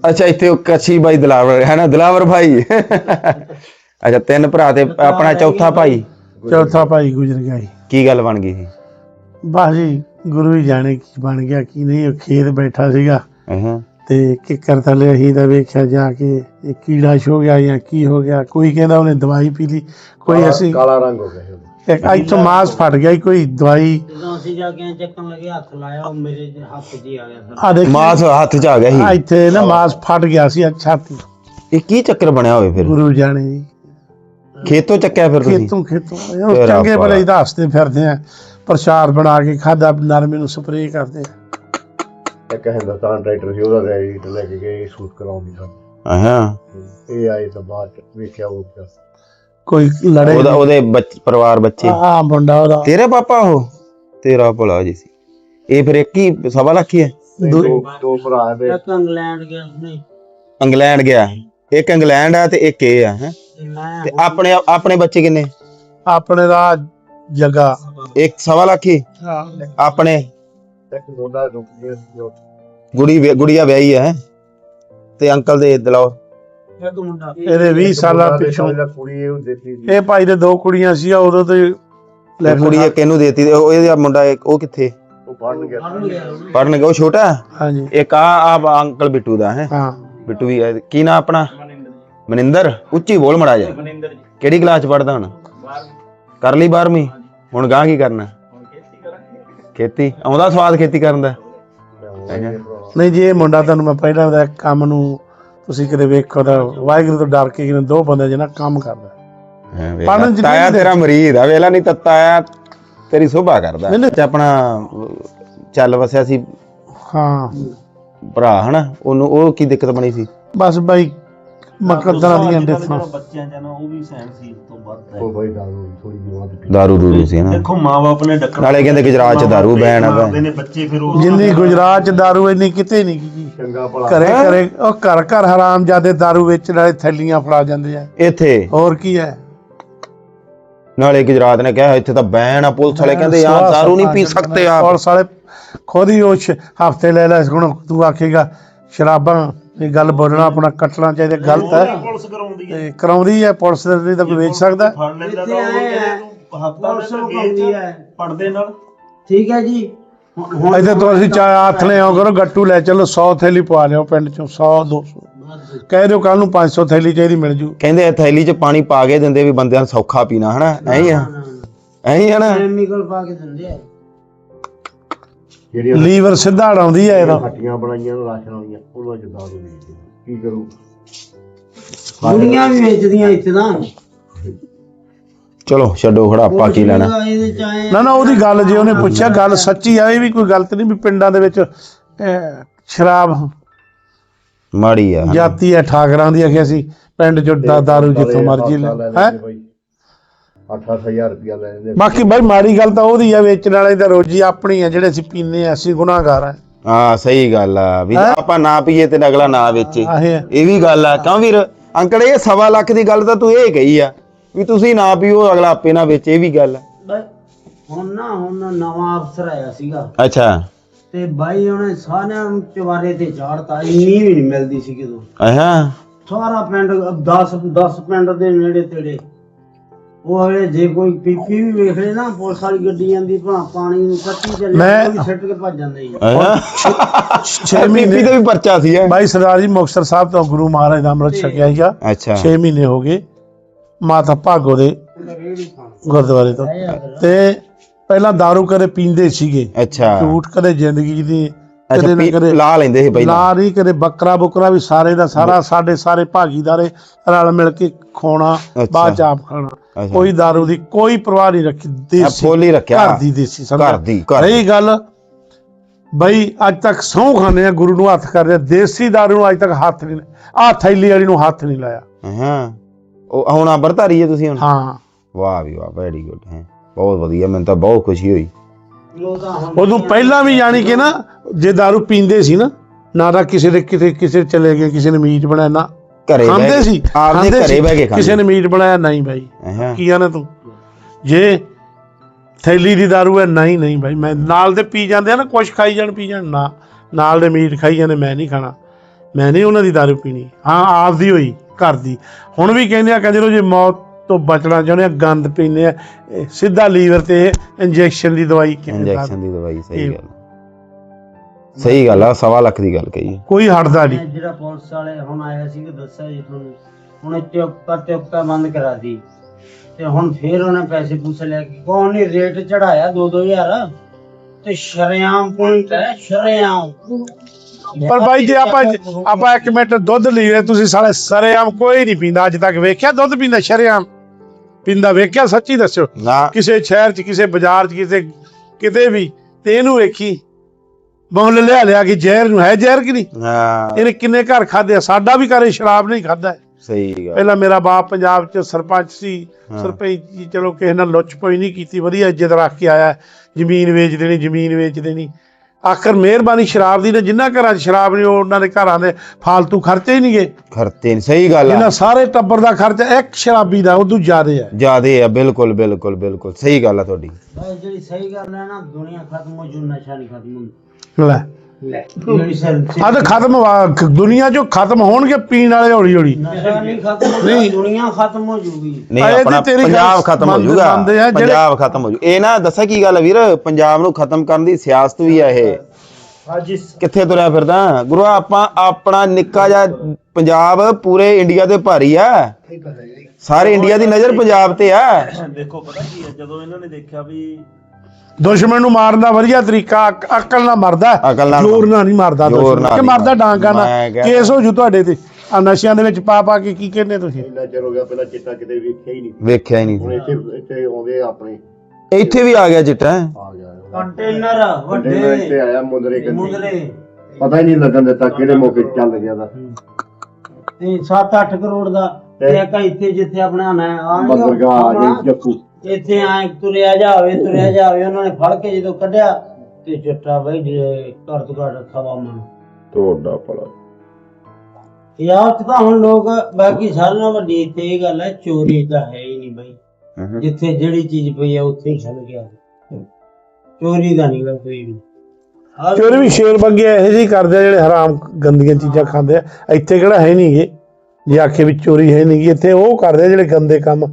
ਅੱਛਾ ਇੱਥੇ ਉਹ ਕੱਛੀ ਬਾਈ ਦਲਾਵਰ ਹੈ ਨਾ ਦਲਾਵਰ ਭਾਈ। ਅੱਛਾ ਤਿੰਨ ਭਰਾ ਤੇ ਆਪਣਾ ਚੌਥਾ ਭਾਈ? ਚੌਥਾ ਭਾਈ ਗੁਜ਼ਰ ਗਿਆ ਕੀ ਗੱਲ ਬਣ ਗਈ ਸੀ? ਬਸ ਜੀ ਗੁਰੂ ਹੀ ਜਾਣੇ ਕੀ ਬਣ ਗਿਆ ਕੀ ਨਹੀਂ ਉਹ ਖੇਤ ਬੈਠਾ ਸੀਗਾ। ਹਾਂ ਤੇ ਕਿੱਕਰ ਥੱਲੇ ਅਸੀਂ ਤਾਂ ਵੇਖਿਆ ਜਾ ਕੇ ਇਹ ਕੀੜਾ ਛੋ ਗਿਆ ਜਾਂ ਕੀ ਹੋ ਗਿਆ ਕੋਈ ਕਹਿੰਦਾ ਉਹਨੇ ਦਵਾਈ ਪੀ ਲਈ ਕੋਈ ਅਸੀਂ ਕਾਲਾ ਰੰਗ ਹੋ ਗਿਆ। ਇੱਕ ਇੱਥੋਂ ਮਾਸ ਫਟ ਗਿਆ ਸੀ, ਕੋਈ ਦਵਾਈ। ਜਦੋਂ ਅਸੀਂ ਜਾ ਕੇ ਚੱਕਣ ਲੱਗੇ ਹੱਥ ਲਾਇਆ ਉਹ ਮੇਰੇ ਹੱਥ 'ਚ ਹੀ ਆ ਗਿਆ ਸਰ। ਆ ਦੇਖ ਮਾਸ ਹੱਥ 'ਚ ਆ ਗਿਆ ਸੀ। ਇੱਥੇ ਨਾ ਮਾਸ ਫਟ ਗਿਆ ਸੀ ਛਾਤੀ ਇਹ ਕੀ ਚੱਕਰ ਬਣਿਆ ਹੋਵੇ ਫਿਰ? ਗੁਰੂ ਜਾਣੇ ਜੀ। ਖੇਤੋਂ ਚੱਕਿਆ ਫਿਰ ਤੁਸੀਂ? ਖੇਤੋਂ ਖੇਤੋਂ। ਉਹ ਤੇਰਾ ਚੰਗੇ ਭਲਾ। ਭਲੇ ਹੀ ਫਿਰਦੇ ਆ ਪ੍ਰਸ਼ਾਦ ਬਣਾ ਕੇ ਖਾਦਾ ਨਰਮੇ ਨੂੰ ਸਪਰੇਅ ਕਰਦੇ ਆ। ਇੱਕ ਹਿੰਦੁਸਤਾਨ ਟਰੈਕਟਰ ਸੀ ਉਹਦਾ ਰੈਡੀ ਲੈ ਕੇ ਗਏ ਸੂਟ ਕਰਾਉਣ ਦੀ ਸਾਨੂੰ ਹਾਂ ਇਹ ਆਏ ਤਾਂ ਬਾਅਦ ਚ ਵੇਖਿਆ ਉਹ ਪਿਆ। ਕੋਈ ਲੜੇ ਉਹਦਾ ਉਹਦੇ ਬੱਚ- ਪਰਿਵਾਰ ਬੱਚੇ। ਆ ਮੁੰਡਾ ਉਹਦਾ। ਤੇਰੇ ਪਾਪਾ ਉਹ? ਤੇਰਾ ਭਲਾ ਜੀ ਸੀ। ਇਹ ਫਿਰ ਇੱਕ ਹੀ ਸਵਾ ਲੱਖ ਹੀ ਹੈ? ਦੋ- ਦੋ ਦੋ ਭਰਾ ਦੇ ਇੱਕ ਇੰਗਲੈਂਡ ਗਿਆ ਨਹੀਂ। ਇੰਗਲੈਂਡ ਗਿਆ। ਇੱਕ ਇੰਗਲੈਂਡ ਆ ਤੇ ਇੱਕ ਇਹ ਆ ਹੈਂ? ਮੈਂ ਤੇ ਆਪਣੇ ਆਪਣੇ ਬੱਚੇ ਕਿੰਨੇ? ਆਪਣੇ ਦਾ ਜਗਾ ਇੱਕ ਸਵਾ ਲੱਖ ਹੀ। ਆਪਣੇ ਇੱਕ ਮੁੰਡਾ ਰੁਕ ਗਿਆ ਸੀ ਉਹ। ਗੁੜੀ ਵਿ- ਗੁੜੀਆ ਵਿਆਹੀ ਹੈ ਤੇ ਅੰਕਲ ਦੇ ਦਿਲਾਓ ਇੱਕ ਮੁੰਡਾ। ਇਹਦੇ 20 ਸਾਲਾਂ ਮੁੰਡਾ ਤੇ ਪਿੱਛੋਂ ਕੁੜੀ ਇਹ ਦਿੱਤੀ ਸੀ। ਇਹ ਭਾਈ ਦੇ ਦੋ ਕੁੜੀਆਂ ਸੀ ਉਦੋਂ ਤੇ ਲੈ ਕੁੜੀ ਇੱਕ ਇਹਨੂੰ ਦੇਤੀ ਤੇ ਉਹ ਇਹਦਾ ਮੁੰਡਾ ਇੱਕ ਉਹ ਕਿੱਥੇ? ਉਹ ਪੜਨ ਗਿਆ। ਉਹ। ਪੜਨ ਗਿਆ ਉਹ ਛੋਟਾ? ਹੈ? ਹਾਂਜੀ। ਇੱਕ ਆ ਆ ਅੰਕਲ ਬਿੱਟੂ ਦਾ ਹੈ। ਹਾਂ। ਬਿੱਟੂ ਵੀ ਹੈ। ਕੀ ਨਾਂ ਆਪਣਾ? ਮਨਿੰਦਰ ਉੱਚੀ ਬੋਲ ਮੜਾ ਜਾ। ਕਿਹੜੀ ਕਲਾਸ ਚ ਪੜਦਾ ਹੁਣ? ਕਰ ਲਈ 12ਵੀਂ ਹੁਣ ਗਾਂ ਕੀ ਕਰਨਾ? ਖੇਤੀ? ਆਉਂਦਾ ਸਵਾਦ ਖੇਤੀ ਕਰਨ ਦਾ? ਨਹੀਂ ਜੀ ਇਹ ਮੁੰਡਾ ਤੁਹਾਨੂੰ ਮੈਂ ਪਹਿਲਾਂ ਦਾ ਕੰਮ ਨੂੰ ਤੁਸੀਂ ਕਿਤੇ ਵੇਖੋ ਤਾਂ ਵਾਹਿਗੁਰੂ ਤੋਂ ਡਰ ਕੇ ਕਿਨੇ ਦੋ ਬੰਦੇ ਜਿਹਨਾਂ ਕੰਮ ਕਰਦਾ। ਹੈਂ ਵੇਖ ਪੜ੍ਹਨ ਲਾ, ਚ ਤਾਇਆ ਤੇਰਾ ਮਰੀਦ ਆ ਵੇਲਾ ਨਹੀਂ ਤਾਂ ਤਾਇਆ ਤੇਰੀ ਸੋਭਾ ਕਰਦਾ। ਤੇ ਆਪਣਾ ਚੱਲ ਵਸਿਆ ਸੀ ਹਾਂ। ਭਰਾ ਹਨਾ? ਉਹਨੂੰ ਉਹ ਕੀ ਦਿੱਕਤ ਬਣੀ ਸੀ? ਬਸ ਬਾਈ ਮਕਦਰਾਂ ਦੀਆਂ ਜਿਹੜਾ ਬੱਚਿਆਂ ਚ ਨਾ ਉਹ ਵੀ ਸਹਿਣ ਸੀ ਇਸ ਤੋਂ ਵੱਧ ਉਹ ਹੈ ਬਾਈ ਦਾਰੂ ਥੋੜੀ ਜਿਹੀ ਵੱਧ ਪੀ ਦਾਰੂ ਦੂਰੂ ਸੀ ਹਨਾ ਦੇਖੋ ਮਾਪੇ ਨੇ ਡੱਕਣ ਨਾਲੇ ਕਹਿੰਦੇ ਗੁਜਰਾਤ ਚ ਦਾਰੂ ਬੈਨ ਆ। ਮਾਰਦੇ ਨੇ ਬੱਚੇ ਫਿਰ ਉਹ ਜਿੰਨੀ ਗੁਜਰਾਤ ਚ ਦਾਰੂ ਇੰਨੀ ਕਿਤੇ ਨਹੀਂ ਕੀ ਚੰਗਾ ਭਲਾ। ਘਰੇ ਘਰੇ ਉਹ ਘਰ ਘਰ ਹਰਾਮ ਜਾਦੇ ਦਾਰੂ ਵੇਚਣ ਵਾਲੇ ਥੈਲੀਆਂ ਫੜਾ ਜਾਂਦੇ ਆ। ਇੱਥੇ? ਹੋਰ ਕੀ ਹੈ? ਨਾਲੇ ਗੁਜਰਾਤ ਨੇ ਕਿਹਾ ਇੱਥੇ ਤਾਂ ਬੈਨ ਆ ਪੁਲਿਸ ਵਾਲੇ ਕਹਿੰਦੇ ਯਾਰ ਦਾਰੂ ਨਹੀਂ ਪੀ ਸਕਦੇ ਆਪ। ਪੁਲਿਸ ਵਾਲੇ ਖੁਦ ਹੀ ਉਹ ਹਫ਼ਤੇ ਲੈ ਲੈ ਹੁਣ ਤੂੰ ਆਖੇਗਾ ਸ਼ਰਾਬਾਂ ਇਹ ਗੱਲ ਬੋਲਣਾ ਆਪਣਾ ਕੱਟਣਾ ਚਾਹੀਦਾ ਗਲਤ ਹੈ। ਪੁਲਿਸ ਕਰਾਉਂਦੀ ਹੈ। ਤੇ ਕਰਾਉਂਦੀ ਹੈ ਪੁਲਿਸ ਦੇ ਨਹੀਂ ਤਾਂ ਕੋਈ ਵੇਚ ਸਕਦਾ। ਹੈ। ਫੜ ਲੈਂਦਾ ਇੱਥੇ ਤਾਂ ਉਹ ਆਏ ਕਹਿੰਦੇ ਆ, ਤੂੰ ਹਫਤਾ ਪੁਲਿਸ ਨੂੰ ਦੇ ਪਾਉਂਦੀ ਹੈ। ਪੜਦੇ ਨਾਲ। ਠੀਕ ਹੈ ਜੀ। ਹੁਣ- ਹੁਣ ਇੱਥੇ ਤੋਂ ਅਸੀਂ ਚਾਹ ਹੱਥ ਨੇ ਆਓ ਕਰੋ ਗੱਟੂ ਲੈ ਚਲੋ 100 ਥੈਲੀ ਪਵਾ ਲਿਓ ਪਿੰਡ ਚੋਂ 100 200 ਕਹਿ ਦਿਓ ਕੱਲ ਨੂੰ 500 ਥੈਲੀ ਚਾਹੀਦੀ ਮਿਲ ਜੂ। ਕਹਿੰਦੇ ਇਹ ਥੈਲੀ 'ਚ ਪਾਣੀ ਪਾ ਕੇ ਦਿੰਦੇ ਵੀ ਬੰਦਿਆਂ ਨੂੰ ਸੌਖਾ ਪੀਣਾ ਹਨਾ? ਐਂ ਹੀ ਆ। ਐਂ ਹੀ ਆ ਨਾ? ਕੈਮੀਕਲ ਪਾ ਕੇ ਦਿੰਦੇ ਆ। ਜਿਹੜੀਆਂ ਲੀਵਰ ਸਿੱਧਾ ਅੜਾਉਂਦੀ ਆ ਇਹਦਾ। ਹੱਟੀਆਂ ਬਣਾਈਆਂ ਨੇ ਰਾਸ਼ਨ ਵਾਲੀਆਂ ਉਹਨਾਂ ਚ ਦਾਰੂ ਵੇਚਦੇ ਕੀ ਕਰੂ? ਦੁਨੀਆ ਵੀ ਵੇਚਦੀਆਂ ਇੱਥੇ ਤਾਂ। ਚਲੋ ਛੱਡੋ ਖੜਾ ਆਪਾਂ ਕੀ ਲੈਣਾ। ਨਾ ਨਾ ਉਹਦੀ ਗੱਲ ਜੇ ਉਹਨੇ ਪੁੱਛਿਆ ਗੱਲ ਸੱਚੀ ਆ ਇਹ ਵੀ ਕੋਈ ਗਲਤ ਨਹੀਂ ਵੀ ਪਿੰਡਾਂ ਦੇ ਵਿੱਚ ਸ਼ਰਾਬ ਮਾੜੀ ਆ। ਜਾਤੀ ਹੈ ਠਾਕਰਾਂ ਦੀ ਆਖਿਆ ਸੀ ਪਿੰਡ ਚੋਂ ਦਾ ਦਾਰੂ ਜਿੱਥੋਂ ਮਰਜ਼ੀ ਲੈ। ਹੈ? 8-8000 ਰੁਪਇਆ ਲੈ ਲੈਂਦੇ ਬਾਕੀ ਬਾਈ ਮਾੜੀ ਗੱਲ ਤਾਂ ਉਹਦੀ ਆ ਵੇਚਣ ਵਾਲੇ ਦਾ ਰੋਜੀ ਆਪਣੀ ਆ ਜਿਹੜੇ ਅਸੀਂ ਪੀਨੇ ਆ ਅਸੀਂ ਗੁਨਾਹਗਾਰ ਆ। ਹਾਂ ਸਹੀ ਗੱਲ ਆ ਵੀ ਹੈਂ? ਆਪਾਂ ਨਾ ਪੀਏ ਤੇ ਅਗਲਾ ਨਾ ਵੇਚੇ। ਇਹ ਵੀ ਗੱਲ ਆ। ਕਿਉਂ ਵੀਰ? ਅੰਕਲ ਇਹ ਸਵਾ ਲੱਖ ਦੀ ਗੱਲ ਤਾਂ ਤੂੰ ਇਹ ਕਹੀ ਆ ਵੀ ਤੁਸੀਂ ਨਾ ਪੀਓ ਅਗਲਾ ਆਪੇ ਨਾ ਵੇਚੇ ਇਹ ਵੀ ਗੱਲ ਆ। ਹੁਣ ਨਾ ਹੁਣ ਨਵਾਂ ਅਫਸਰ ਆਇਆ ਸੀਗਾ। ਅੱਛਾ। ਤੇ ਬਾਈ ਉਹਨੇ ਸਾਰਿਆਂ ਨੂੰ ਚਵਾਰੇ ਤੇ ਚਾੜਤਾ ਇੰਨੀ ਵੀ ਨਹੀਂ ਮਿਲਦੀ ਸੀ ਕਿਦੋਂ। ਅਹਾਂ। ਸਾਰਾ ਪਿੰਡ 10 10 ਪਿੰਡ ਦੇ ਨੇੜੇ ਤੇੜੇ। ਉਹ ਅਗਲੇ ਜੇ ਕੋਈ ਪੀਪੀ ਵੀ ਵੇਖ ਲੈ ਨਾ ਪੁਲਿਸ ਵਾਲੀ ਗੱਡੀ ਜਾਂਦੀ ਭਾ ਪਾਣੀ ਨੂੰ ਕੱਟੀ ਚੱਲੇ ਮੈਂ- ਸਿੱਟ ਕੇ ਭੱਜ ਜਾਂਦੇ ਸੀ ਅਹਾਂ 6 ਬੀਬੀ ਮਹੀਨੇ ਤੇ ਵੀ ਪਰਚਾ ਸੀ ਹੈਂ? ਬਾਈ ਸਰਦਾਰ ਜੀ ਮੁਕਤਸਰ ਸਾਹਿਬ ਤੋਂ ਗੁਰੂ ਮਹਾਰਾਜ ਦਾ ਅੰਮ੍ਰਿਤ ਛਕਿਆ ਸੀਗਾ। ਅੱਛਾ। 6 ਮਹੀਨੇ ਹੋ ਗਏ। ਮਾਤਾ ਭਾਗੋ ਦੇ ਰੇੜੀ ਖਾਣ ਗੁਰਦੁਆਰੇ ਤੋਂ ਤੇ ਪਹਿਲਾਂ दारू ਕਦੇ ਪੀਂਦੇ ਸੀਗੇ। ਅੱਛਾ। ਝੂਠ ਕਦੇ ਜ਼ਿੰਦਗੀ ਦੀ ਅੱਛਾ ਕਦੇ ਨਾ ਪੀ- ਕਦੇ ਲਾ ਲੈਂਦੇ ਸੀ ਪਹਿਲਾਂ। ਲਾ ਨਹੀਂ ਕਦੇ ਬੱਕਰਾ ਬੁਕਰਾ ਵੀ ਸਾਰੇ ਦਾ ਸਾਰਾ ਸਾਡੇ ਸਾਰੇ ਭਾਗੀਦਾਰੇ ਰਲ ਮਿਲ ਕੇ ਖੋਣਾ ਬਾਅਦ ਚ ਆਪ ਖਾਣਾ। ਕੋਈ दारू ਦੀ ਕੋਈ ਪਰਵਾਹ ਨਹੀਂ ਰੱਖੀ ਆ ਦੇਸੀ ਫੁੱਲ ਹੀ ਰੱਖਿਆ ਘਰ ਦੀ ਦੇਸੀ ਸਮਝਿਆ। ਘਰ ਦੀ ਘਰ ਦੀ। ਰਹੀ ਗੱਲ ਬਈ ਅੱਜ ਤੱਕ ਸਹੁੰ ਖਾਂਦੇ ਆ ਗੁਰੂ ਨੂੰ ਹੱਥ ਕਰਦੇ ਆ ਦੇਸੀ दारू ਨੂੰ ਅੱਜ ਤੱਕ ਹੱਥ ਨਹੀਂ ਆ ਥੈਲੀ ਵਾਲੀ ਨੂੰ ਹੱਥ ਨਹੀਂ ਲਾਇਆ ਹਾਂ ਉਹ ਹੁਣ ਅੰਬਰਧਾਰੀ ਹੈ ਤੁਸੀਂ ਹੁਣ ਹਾਂ ਵਾਹ ਵੀ ਵਾਹ ਵੈਰੀ ਗੁੱਡ ਹੈ ਬਹੁਤ ਵਧੀਆ ਮੈਨੂੰ ਤਾਂ ਬਹੁਤ ਖੁਸ਼ੀ ਹੋਈ ਉਹ ਤਾਂ ਹੁਣ ਉਦੋਂ ਪਹਿਲਾਂ ਵੀ ਜਾਣੀ ਕਿ ਨਾ ਜੇ दारू ਪੀਂਦੇ ਸੀ ਨਾ ਨਾ ਤਾਂ ਕਿਸੇ ਦੇ ਕਿਤੇ ਕਿਸੇ ਚਲੇ ਗਏ ਕਿਸੇ ਨੇ ਮੀਟ ਬਣਾਇਆ ਨਾ ਘਰੇ ਬਹਿ ਖਾਂਦੇ ਕੇ- ਸੀ ਆਪਦੇ ਖਾਂਦੇ ਘਰੇ ਸੀ। ਬਹਿ ਕੇ ਕਿਸੇ ਖਾਂਦੇ ਨੇ ਮੀਟ ਬਣਾਇਆ ਨਹੀਂ ਬਾਈ ਹਾਂ ਕੀ ਆ ਨਾ ਤੂੰ ਜੇ ਥੈਲੀ ਦੀ दारू ਹੈ ਨਹੀਂ ਨਹੀਂ ਬਾਈ ਮੈਂ ਨਾਲ ਦੇ ਪੀ ਜਾਂਦੇ ਆ ਨਾ ਕੁਛ ਖਾਈ ਜਾਣ ਪੀ ਜਾਣ ਨਾ ਨਾਲ ਦੇ ਮੀਟ ਖਾਈ ਜਾਂਦੇ ਮੈਂ ਨਹੀਂ ਖਾਣਾ ਮੈਂ ਨਹੀਂ ਉਹਨਾਂ ਦੀ दारू ਪੀਣੀ ਹਾਂ ਆਪਦੀ ਹੋਈ ਘਰ ਦੀ ਹੁਣ ਵੀ ਕਹਿੰਦੇ ਆ ਕਹਿੰਦੇ ਲੋ ਜੇ ਮੌਤ ਤੋਂ ਬਚਣਾ ਚਾਹੁੰਦੇ ਆ ਗੰਦ ਪੀਂਦੇ ਆ ਇਹ ਸਿੱਧਾ ਲੀਵਰ ਤੇ ਇੰਜੈਕਸ਼ਨ ਦੀ ਦਵਾਈ ਕਹਿੰਦੇ ਇੰਜੈਕਸ਼ਨ ਦੀ ਦਵਾਈ ਸਹੀ ਇਹ- ਗੱਲ ਸਹੀ ਗੱਲ ਆ ਸਵਾ ਲੱਖ ਦੀ ਗੱਲ ਕਹੀ। ਕੋਈ ਹਟਦਾ ਨਹੀਂ। ਜਿਹੜਾ ਪੁਲਿਸ ਵਾਲੇ ਹੁਣ ਆਇਆ ਸੀ ਕਿ ਦੱਸਿਆ ਜੀ ਤੁਹਾਨੂੰ। ਹੁਣ ਚੁੱਕਤਾ ਚੁੱਕਤਾ ਬੰਦ ਕਰਾ ਦੀ ਤੇ ਹੁਣ ਫੇਰ ਉਹਨੇ ਪੈਸੇ ਪੂਸੇ ਲੈ ਕੇ ਕੌਣ ਨੇ ਰੇਟ ਚੜਾਇਆ 2-2000 ਤੇ ਸ਼ਰਿਆਮ ਪੁਆਇੰਟ ਹੈ ਸ਼ਰਿਆਮ। ਪਰ ਬਾਈ ਜੇ ਆਪਾਂ ਆਪਾਂ ਇੱਕ ਮਿੰਟ ਦੁੱਧ ਲਈਏ ਤੁਸੀਂ ਸਾਲੇ ਸਰੇਆਮ ਕੋਈ ਨਹੀਂ ਪੀਂਦਾ ਅੱਜ ਤੱਕ ਵੇਖਿਆ ਦੁੱਧ ਪੀਂਦਾ ਸ਼ਰੇਆਮ? ਪੀਂਦਾ ਵੇਖਿਆ ਸੱਚੀ ਦੱਸਿਓ। ਨਾ। ਕਿਸੇ ਸ਼ਹਿਰ 'ਚ ਕਿਸੇ ਬਾਜ਼ਾਰ 'ਚ ਕਿਸੇ ਕਿਤੇ ਵੀ ਤੇ ਇਹਨੂੰ ਵੇਖੀ। ਮੁੱਲ ਲਿਆ ਲਿਆ ਕਿ ਜ਼ਹਿਰ ਨੂੰ ਹੈ ਜ਼ਹਿਰ ਕਿ ਨਹੀਂ? ਹਾਂ। ਇਹਨੇ ਕਿੰਨੇ ਘਰ ਖਾਦੇ ਆ? ਸਾਡਾ ਵੀ ਘਰੇ ਸ਼ਰਾਬ ਨਹੀਂ ਖਾਦਾ ਸਹੀ ਗੱਲ। ਪਹਿਲਾਂ ਮੇਰਾ ਬਾਪ ਪੰਜਾਬ 'ਚ ਸਰਪੰਚ ਸੀ। ਸਰਪੰਚ ਜੀ ਚਲੋ ਕਿਸੇ ਨਾਲ ਲੁੱਚ ਪਈ ਨਹੀਂ ਕੀਤੀ ਵਧੀਆ ਇੱਜ਼ਤ ਰੱਖ ਕੇ ਆਇਆ। ਜ਼ਮੀਨ ਵੇਚ ਦੇਣੀ ਜ਼ਮੀਨ ਵੇਚ ਦੇਣੀ। ਆਖਰ ਮਿਹਰਬਾਨੀ ਸ਼ਰਾਬ ਦੀ ਨੇ ਜਿੰਨਾ ਘਰਾਂ 'ਚ ਸ਼ਰਾਬ ਨਹੀਂ ਉਹ ਉਹਨਾਂ ਦੇ ਘਰਾਂ ਦੇ ਫਾਲਤੂ ਖਰਚੇ ਹੀ ਨਹੀਂ ਗਏ। ਖਰਤੇ ਨੀ ਸਹੀ ਗੱਲ ਆ। ਇਹਨਾਂ ਸਾਰੇ ਟੱਬਰ ਦਾ ਖਰਚਾ ਇੱਕ ਸ਼ਰਾਬੀ ਦਾ ਉਦੋਂ ਜ਼ਿਆਦਾ ਹੈ ਜਿਆਦੇ ਆ ਬਿਲਕੁਲ ਬਿਲਕੁਲ ਬਿਲਕੁਲ। ਸਹੀ ਗੱਲ ਆ ਤੁਹਾਡੀ। ਜਿਹੜੀ ਸਹੀ ਗੱਲ ਹੈ ਨਾ ਦੁਨੀਆ ਖਤਮ ਹੋ ਜੂ ਨਸ਼ਾ ਨਹੀਂ ਖਤਮ ਹੁੰਦਾ। ਲੈ। ਲੈ। ਆ ਤਾਂ ਖਤਮ ਵਾ- ਦੁਨੀਆ 'ਚੋਂ ਖਤਮ ਹੋਣਗੇ ਪੀਣ ਵਾਲੇ ਹੌਲੀ ਹੌਲੀ ਨਸ਼ਾ ਨਹੀਂ ਖਤਮ ਦੁਨੀਆ ਖਤਮ ਹੋ ਜੂਗੀ। ਨਹੀਂ ਤੇ ਆਪਣਾ ਤੇਰੀ ਗੱਲ ਪੰਜਾਬ ਖਤਮ ਹੋ ਮੰਨਦੇ- ਜਾਊਗਾ ਮੰਨਦੇ ਆ ਜਿਹੜੇ- ਪੰਜਾਬ ਖਤਮ ਹੋ ਜੂ। ਇਹ ਨਾ ਦੱਸਾਂ ਕੀ ਗੱਲ ਆ ਵੀਰ? ਪੰਜਾਬ ਨੂੰ ਖਤਮ ਕਰਨ ਦੀ ਸਿਆਸਤ ਵੀ ਆ ਇਹ। ਕਿੱਥੇ ਤੁਰਿਆ ਫਿਰਦਾ? ਗੁਰੂ ਆਪਾਂ ਆਪਣਾ ਨਿੱਕਾ ਜਿਹਾ ਪੰਜਾਬ ਪੂਰੇ ਇੰਡੀਆ ਤੇ ਭਾਰੀ ਆ। ਸਾਰੇ ਇੰਡੀਆ ਦੀ ਨਜ਼ਰ ਪੰਜਾਬ ਤੇ ਆ। ਦੇਖੋ ਪਤਾ ਕੀ ਹੈ? ਜਦੋਂ ਇਹਨਾਂ ਨੇ ਦੇਖਿਆ ਵੀ ਦੁਸ਼ਮਣ ਨੂੰ ਮਾਰਨ ਦਾ ਵਧੀਆ ਤਰੀਕਾ ਅਕ- ਅਕਲ ਨਾਲ ਮਰਦਾ ਅਕਲ ਨਾਲ ਜ਼ੋਰ ਨਾਲ ਨਹੀਂ ਮਰਦਾ ਜ਼ੋਰ ਦੁਸ਼ਮਣ। ਨਾਲ ਕਿ ਨਹੀਂ ਮਰਦਾ। ਡਾਂਗਾ ਮੈਂ ਨਾਲ ਕਿਹਾ- ਕੇਸ ਹੋ ਜੂ ਤੁਹਾਡੇ ਤੇ। ਆ ਨਸ਼ਿਆਂ ਦੇ ਵਿੱਚ ਪਾ ਪਾ ਕੇ ਕੀ ਕਹਿੰਦੇ ਤੁਸੀਂ? ਇੰਨਾ ਚਿਰ ਹੋ ਗਿਆ ਪਹਿਲਾਂ ਚਿੱਟਾ ਕਿਤੇ ਵੇਖਿਆ ਹੀ ਨਹੀਂ। ਵੇਖਿਆ ਹੀ ਹੁਣ ਨਹੀਂ ਇੱਥੇ ਇੱਥੇ ਆਉਂਦੇ ਆ ਆਪਣੇ। ਇੱਥੇ ਵੀ ਆ ਗਿਆ ਚਿੱਟਾ ਆ ਗਿਆ। ਕੰਟੇਨਰ ਵੱਡੇ। ਇੱਥੇ ਆਇਆ ਮੁੰਦਰੇ ਕੰਨੀ। ਮੁੰਦਰੇ। ਪਤਾ ਹੀ ਨਹੀਂ ਲੱਗਣ ਦਿੱਤਾ ਕਿਹੜੇ ਮੌਕੇ ਚੱਲ ਗਿਆ ਦਾ। ਤੇ 7-8 ਕਰੋੜ ਦਾ ਤੇ ਇੱਕ ਇੱਥੇ ਜਿੱਥੇ ਆਪਣਾ ਨਾ ਬੰਦਰਗਾਹ ਆ ਜੱਕੂ ਇੱਥੇ ਆਏ ਤੁਰਿਆ ਜਾਵੇ ਤੁਰਿਆ ਜਾਵੇ ਉਹਨਾਂ ਨੇ ਫੜ ਕੇ ਜਦੋਂ ਕੱਢਿਆ ਤੇ ਚਿੱਟਾ ਬਈ ਘਰ ਤੋਂ ਘੱਟ ਸਵਾ ਮਣ ਤੁਹਾਡਾ ਭਲਾ। ਚ ਤਾਂ ਹੁਣ ਲੋਕ ਬਾਕੀ ਸਾਰਿਆਂ ਨਾਲੋਂ ਵੱਡੀ ਇੱਥੇ ਇਹ ਗੱਲ ਹੈ ਚੋਰੀ ਤਾਂ ਹੈ ਹੀ ਨਹੀਂ ਬਈ। ਜਿੱਥੇ ਜਿਹੜੀ ਚੀਜ਼ ਪਈ ਆ ਉੱਥੇ ਹੀ ਛੱਡ ਗਿਆ ਚੋਰੀ ਦਾ ਨਹੀਂ ਕੋਈ ਵੀ। ਚੋਰੀ ਵੀ ਸ਼ੇਰ ਬੰਗੇ ਇਹੋ ਜਿਹੀ ਕਰਦੇ ਆ ਜਿਹੜੇ ਹਰਾਮ ਗੰਦੀਆਂ ਚੀਜ਼ਾਂ ਖਾਂਦੇ ਆ। ਇੱਥੇ ਕਿਹੜਾ ਹੈ ਨਹੀਂਗੇ ਜੇ ਆਖੇ ਵੀ ਚੋਰੀ ਹੈ ਨਹੀਂਗੀ ਇੱਥੇ ਉਹ ਕਰਦੇ ਆ ਜਿਹੜੇ ਗੰਦੇ ਕੰਮ।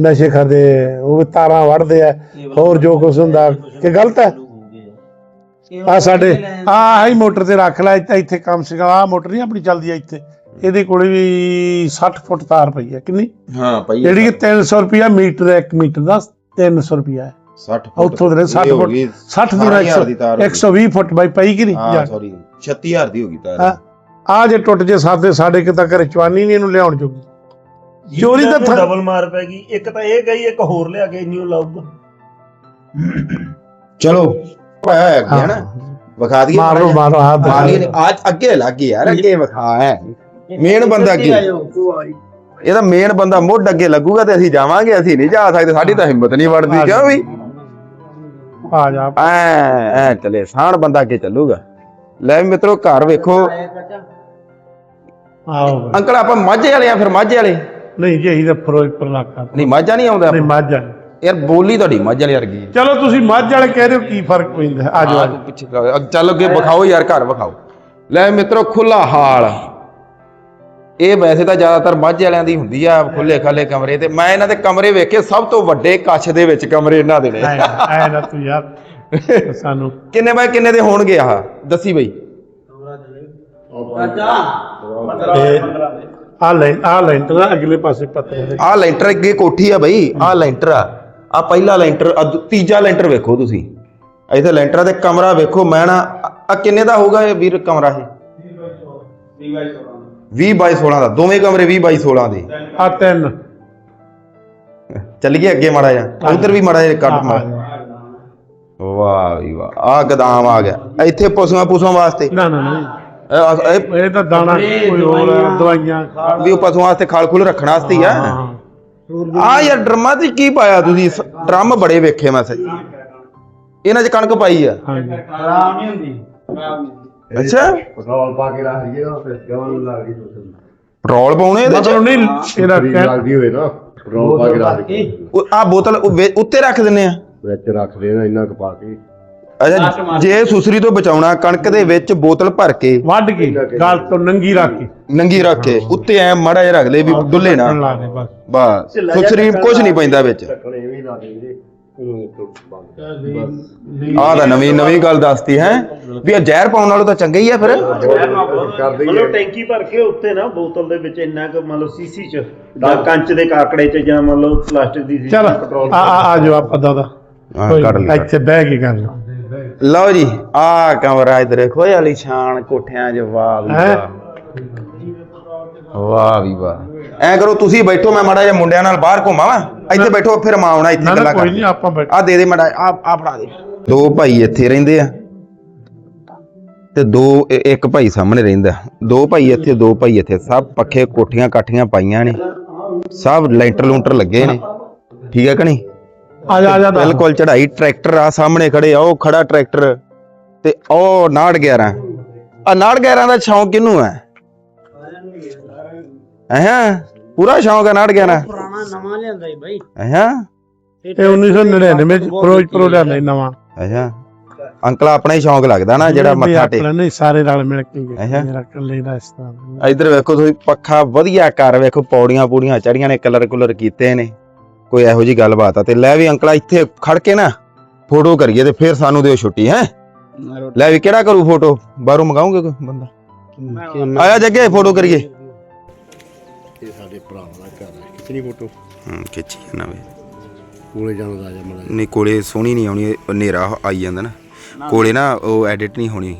ਨਸ਼ੇ ਕਰਦੇ ਉਹ ਤਾਰਾਂ ਵੜਦੇ ਆ ਹੋਰ ਜੋ ਕੁਝ ਹੁੰਦਾ ਕਿ ਗਲਤ ਹੈ? ਆ ਸਾਡੇ ਆ ਆਹੀ ਮੋਟਰ ਤੇ ਰੱਖ ਲੈ ਇੱਥੇ- ਇੱਥੇ ਕਮ ਸੇ ਕਮ ਆ ਮੋਟਰ ਨਹੀਂ ਆਪਣੀ ਚੱਲਦੀ ਆ ਇੱਥੇ। ਇਹਦੇ ਕੋਲੇ ਵੀ 60 ਫੁੱਟ ਤਾਰ ਪਈ ਹੈ ਕਿੰਨੀ? ਹਾਂ ਪਈ ਜਿਹੜੀ ਕਿ 300 ਰੁਪਿਆ ਮੀਟਰ ਹੈ, ਇੱਕ ਮੀਟਰ ਦਾ 300 ਰੁਪਿਆ ਹੈ। 60 ਉੱਥੋਂ ਦੇ 60 ਫੁੱਟ 60 ਦੀ 18000 ਦੀ ਤਾਰ ਹੋ ਗਈ। 120 ਫੁੱਟ ਬਾਈ ਪਈ ਕਿ ਨਹੀਂ? ਹਾਂ ਸੌਰੀ 36000 ਦੀ ਹੋ ਗਈ ਤਾਰ। ਹਾਂ। ਆ ਜੇ ਟੁੱਟ ਜੇ ਸਾਡੇ ਸਾਡੇ ਕਿਤਾ ਘਰੇ ਚਵਾਨੀ ਨਹੀਂ ਇਹਨੂੰ ਲਿਆਉਣ ਜੋਗੀ। ਚੋਰੀ ਤਾਂ ਥ- ਡਬਲ ਮਾਰ ਪੈ ਗਈ ਇੱਕ ਤਾਂ ਇਹ ਗਈ ਇੱਕ ਹੋਰ ਲਿਆ ਕੇ ਇੰਨੀ ਲਾਊਗਾ ਚਲੋ ਪਾਇਆ ਹੈ ਅੱਗੇ ਹਨਾ? ਵਿਖਾ ਦਈਏ ਮਾਰੋ ਮਾੜਾ ਮਾਰੋ ਆ ਜਿਹਾ। ਮਾਰੀਏ ਨੀ, ਅੱਜ ਅੱਗੇ ਲੱਗ ਗਈ ਯਾਰ ਅੱਗੇ ਵਿਖਾ ਹੈ। ਮੇਨ ਬੰਦਾ ਕੀ ਇਹਦਾ ਮੇਨ ਬੰਦਾ ਮੁੱਢ ਅੱਗੇ ਲੱਗੂਗਾ ਤੇ ਅਸੀਂ ਜਾਵਾਂਗੇ ਅਸੀਂ ਨਹੀਂ ਜਾ ਸਕਦੇ ਸਾਡੀ ਤਾਂ ਹਿੰਮਤ ਨਹੀਂ ਵੜਦੀ ਕਿਉਂ ਵੀ? ਆ ਜਾ। ਐ ਐ ਚਲੇ ਸਾਣ ਬੰਦਾ ਅੱਗੇ ਚੱਲੂਗਾ। ਲੈ ਵੀ ਮਿੱਤਰੋ ਘਰ ਵੇਖੋ। ਆਓ। ਅੰਕਲ ਆਪਾਂ ਮਾਝੇ ਵਾਲੇ ਆ ਫਿਰ ਮਾਝੇ ਵਾਲੇ? ਨਹੀਂ ਜੀ ਇਹਦਾ ਫਿਰੋਜ਼ਪੁਰ ਇਲਾਕਾ ਨਹੀਂ ਮਾਝਾ ਨਹੀਂ ਆਉਂਦਾ ਨਹੀਂ ਮਾਝਾ ਯਾਰ ਬੋਲੀ ਤੁਹਾਡੀ ਮਾਝੇ ਵਾਲੀ ਵਰਗੀ ਹੈ। ਚਲੋ ਤੁਸੀਂ ਮੱਝ ਵਾਲੇ ਕਹਿ ਰਹੇ ਹੋ ਕੀ ਫ਼ਰਕ ਪੈਂਦਾ ਆ ਜਾਓ ਆ ਜਾਓ। ਪਿੱਛੇ ਕਰ- ਅੱਗੇ ਚੱਲ ਅੱਗੇ ਵਿਖਾਓ ਯਾਰ ਘਰ ਵਿਖਾਓ। ਲੈ ਮਿੱਤਰੋ ਖੁੱਲਾ ਹਾਲ। ਇਹ ਵੈਸੇ ਤਾਂ ਜ਼ਿਆਦਾਤਰ ਮਾਝੇ ਵਾਲਿਆਂ ਦੀ ਹੁੰਦੀ ਆ ਖੁੱਲੇ ਖਾਲੇ ਕਮਰੇ ਤੇ। ਮੈਂ ਇਹਨਾਂ ਦੇ ਕਮਰੇ ਵੇਖੇ ਸਭ ਤੋਂ ਵੱਡੇ ਕੱਛ ਦੇ ਵਿੱਚ ਕਮਰੇ ਇਹਨਾਂ ਦੇ ਨੇ। ਐ ਐ ਨਾ ਤੂੰ ਯਾਰ ਸਾਨੂੰ ਕਿੰਨੇ ਬਾਈ ਕਿੰਨੇ ਦੇ ਹੋਣਗੇ ਆਹ? ਦੱਸੀ ਬਈ। ਆ ਲੈ ਆ ਲੈਂਟਰ ਆ ਅਗਲੇ ਪਾਸੇ ਪੱਤੇ ਦੇ ਆਹ ਲੈਂਟਰ ਅੱਗੇ ਕੋਠੀ ਆ ਬਈ ਆਹ ਲੈਂਟਰ ਆ। ਆ ਪਹਿਲਾ ਲੈਂਟਰ ਦੂ- ਤੀਜਾ ਲੈਂਟਰ ਵੇਖੋ ਤੁਸੀਂ। ਇੱਥੇ ਲੈਂਟਰ ਤੇ ਕਮਰਾ ਵੇਖੋ ਮੈਂ ਨਾ ਆ ਕਿੰਨੇ ਦਾ ਹੋਊਗਾ ਇਹ ਵੀਰ ਕਮਰਾ ਇਹ? 20 ਬਾਈ 16 ਦਾ। ਦੋਵੇਂ ਕਮਰੇ 20 ਬਾਈ 16 ਦੇ। ਆ ਤਿੰਨ। ਚੱਲੀਏ ਅੱਗੇ ਮਾੜਾ ਜਿਹਾ। ਉਧਰ ਵੀ ਮਾੜਾ ਜਿਹਾ ਕੱਟ ਮਾਰ। ਵਾਹ ਵੀ ਵਾਹ। ਆ ਗਦਾਮ ਆ ਗਿਆ। ਇੱਥੇ ਪਸ਼ੂਆਂ ਪੂਸੂਆਂ ਵਾਸਤੇ। ਨਾ ਨਾ ਨਹੀਂ ਇਹ- ਇਹ ਇਹ ਤਾਂ ਦਾਣਾ ਕੋਈ ਹੋਰ ਆ, ਦਵਾਈਆਂ। ਵੀ ਉਹ ਪਸ਼ੂਆਂ ਵਾਸਤੇ ਖਾਲ ਖੁਲ ਰੱਖਣ ਵਾਸਤੇ ਹੀ? ਆ ਹਾਂ। ਆ ਯਾਰ ਡਰਮਾਂ ਤੇ ਕੀ ਪਾਇਆ ਤੁਸੀਂ? ਸ- ਡਰਮ ਬੜੇ ਵੇਖੇ ਮੈਂ ਸੱਚੀ ਇਹਨਾਂ 'ਚ ਕਣਕ ਪਾਈ ਆ? ਹਾਂਜੀ। ਖਰਾਬ ਨਹੀਂ ਹੁੰਦੀ। ਖਰਾਬ ਨਹੀਂ ਅੱਛਾ? ਪੈਟਰੋਲ ਪਾ ਕੇ ਰੱਖ ਲਈਏ ਨਾ ਫਿਰ ਜਵਾਨ ਲੱਗਦੀ ਤੁਸੀਂ ਰੋਲ ਪਾਉਣੇ ਇਹਦੇ 'ਚ? ਮਤਲਬ ਨਹੀਂ ਇਹਦਾ ਫਰੀਜ ਕਹਿ- ਲੱਗਦੀ ਹੋਵੇ ਨਾ ਪੈਟਰੋਲ ਪਾ ਕੇ ਰੱਖ ਲਈਏ। ਆ ਬੋਤਲ ਉਹ ਵੇ- ਉੱਤੇ ਰੱਖ ਦਿੰਨੇ ਆ? ਵਿੱਚ ਰੱਖ ਦੇਣਾ ਇੰਨਾ ਕੁ ਪਾ ਕੇ। ਅੱਛਾ ਜੇ ਸੁਸਰੀ ਤੋਂ ਬਚਾਉਣਾ ਕਣਕ ਦੇ ਵਿੱਚ ਬੋਤਲ ਭਰ ਕੇ ਵੱਢ ਕੇ ਗਲ ਤੋਂ ਨੰਗੀ ਰੱਖ ਕੇ। ਨੰਗੀ ਰੱਖ ਕੇ ਉੱਤੇ ਐ ਮਾੜਾ ਜਿਹਾ ਰੱਖ ਲੈ ਵੀ ਡੁੱਲੇ ਨਾ। ਦੇ ਬਸ। ਸੁਸਰੀ ਕੁਝ ਨਹੀਂ ਪੈਂਦਾ ਵਿੱਚ। ਆਹ ਤਾਂ ਨਵੀਂ ਨਵੀਂ ਗੱਲ ਦੱਸਤੀ ਹੈ। ਵੀ ਇਹ ਜ਼ਹਿਰ ਪਾਉਣ ਨਾਲੋਂ ਤਾਂ ਚੰਗਾ ਹੀ ਆ ਫਿਰ। ਮਤਲਬ ਟੈਂਕੀ ਭਰ ਕੇ ਉੱਤੇ ਨਾ ਬੋਤਲ ਦੇ ਵਿੱਚ ਇੰਨਾ ਕੁ ਮੰਨ ਲਓ ਸੀਸੀ ਚ ਜਾਂ ਕੰਚ ਦੇ ਕਾਕੜੇ ਚ ਜਾਂ ਮੰਨ ਲਓ ਪਲਾਸਟਿਕ ਦੀ ਚਲ ਆ ਆ ਜਾਓ ਆਪਾਂ ਦਾਦਾ। ਕੱਢ। ਇੱਥੇ ਬਹਿ ਕੇ ਕਰ ਲਓ ਲਓ ਜੀ ਆ ਕਮਰਾ ਇਧਰ ਦੇਖੋ ਇਹ ਵਾਲੀ ਸ਼ਾਨ ਕੋਠਿਆਂ 'ਚ ਵਾਹ ਵੀ? ਵਾਹ। ਵਾਹ ਵੀ ਵਾਹ। ਐ ਕਰੋ ਤੁਸੀਂ ਬੈਠੋ ਮੈਂ ਮਾੜਾ ਜਿਹਾ ਮੁੰਡਿਆਂ ਨਾਲ ਬਾਹਰ ਘੁੰਮਾਂ ਇੱਥੇ ਬੈਠੋ ਫਿਰ ਮਾਂ ਆਉਣਾ ਇੱਥੇ ਗੱਲਾਂ ਕੋਈ ਕਰ ਨਹੀਂ ਆਪਾਂ ਬੈਠ ਆ ਦੇ ਦੇ ਮਾੜਾ ਆ ਆ ਫੜਾ ਦੇ। ਦੋ ਭਾਈ ਇੱਥੇ ਰਹਿੰਦੇ ਆ ਤੇ ਦੋ ਇੱਕ ਭਾਈ ਸਾਹਮਣੇ ਰਹਿੰਦਾ। ਦੋ ਭਾਈ ਇੱਥੇ ਦੋ ਭਾਈ ਇੱਥੇ। ਸਭ ਪੱਖੇ ਕੋਠੀਆਂ ਕਾਠੀਆਂ ਪਾਈਆਂ ਨੇ। ਸਭ ਲੈਂਟਰ ਲੂੰਟਰ ਲੱਗੇ ਨੇ। ਠੀਕ ਹੈ ਕਿ ਨਹੀਂ? ਆ ਜਾ ਆ ਜਾ। ਬਿਲਕੁਲ ਚੜਾਈ ਟਰੈਕਟਰ ਆ ਸਾਹਮਣੇ ਖੜੇ ਆ ਉਹ ਖੜਾ ਟਰੈਕਟਰ ਤੇ ਉਹ 911 ਆ 911 ਦਾ ਸ਼ੌਂਕ ਕਿਹਨੂੰ ਹੈ? ਅਹਾਂ ਪੂਰਾ ਸ਼ੌਂਕ ਹੈ 911 ਪੁਰਾਣਾ ਨਵਾਂ ਲਿਆਂਦਾ ਹੀ ਬਾਈ। ਅਹਾਂ ਇਹ 1999 ਚ ਫਿਰੋਜ਼ਪੁਰੋਂ ਲਿਆਂਦਾ ਸੀ ਨਵਾਂ। ਅਹਾਂ ਅੰਕਲ ਆਪਣਾ ਹੀ ਸ਼ੌਂਕ ਲੱਗਦਾ ਨਾ ਜਿਹੜਾ ਵੀ ਮੱਥਾ ਟੇਕ ਆਪਣਾ ਨਹੀਂ ਸਾਰੇ ਰਲ ਮਿਲ ਕੇ। ਅੱਛਾ। ਮੇਰਾ ਇਕੱਲੇ ਦਾ ਇਸ ਤਰ੍ਹਾਂ। ਇੱਧਰ ਵੇਖੋ ਤੁਸੀਂ ਪੱਖਾ ਵਧੀਆ ਕਰ ਵੇਖੋ ਪੌੜੀਆਂ ਪੂੜੀਆਂ ਚੜੀਆਂ ਨੇ ਕਲਰ ਕੁਲਰ ਕੀਤੇ ਨੇ। ਕੋਈ ਇਹੋ ਜੀ ਗੱਲਬਾਤ ਆ। ਤੇ ਲੈ ਵੀ ਅੰਕਲਾ ਇੱਥੇ ਖੜ ਕੇ ਨਾ ਫੋਟੋ ਕਰੀਏ ਤੇ ਫਿਰ ਸਾਨੂੰ ਦਿਓ ਛੁੱਟੀ ਹੈ? ਲੈ ਵੀ ਕਿਹੜਾ ਕਰੂ ਫੋਟੋ ਬਾਹਰੋਂ ਮੰਗਾਉਂਗੇ ਕੋਈ ਬੰਦਾ? ਆਇਆ ਜੱਗੇ ਫੋਟੋ ਕਰੀਏ। ਇਹ ਸਾਡੇ ਭਰਾ ਦਾ ਘਰ ਹੈ। ਕਿਤਨੀ ਫੋਟੋ ਹੂੰ ਖਿੱਚੀ ਨਾ ਵੇ ਕੋਲੇ ਜਾਣ ਦਾ ਜਾ ਮੜਾ ਨਹੀਂ ਕੋਲੇ ਸੋਹਣੀ ਨਹੀਂ ਆਉਣੀ ਹਨੇਰਾ ਆਈ ਜਾਂਦਾ ਨਾ। ਕੋਲੇ ਨਾ ਉਹ ਐਡਿਟ ਨਹੀਂ ਹੋਣੀ।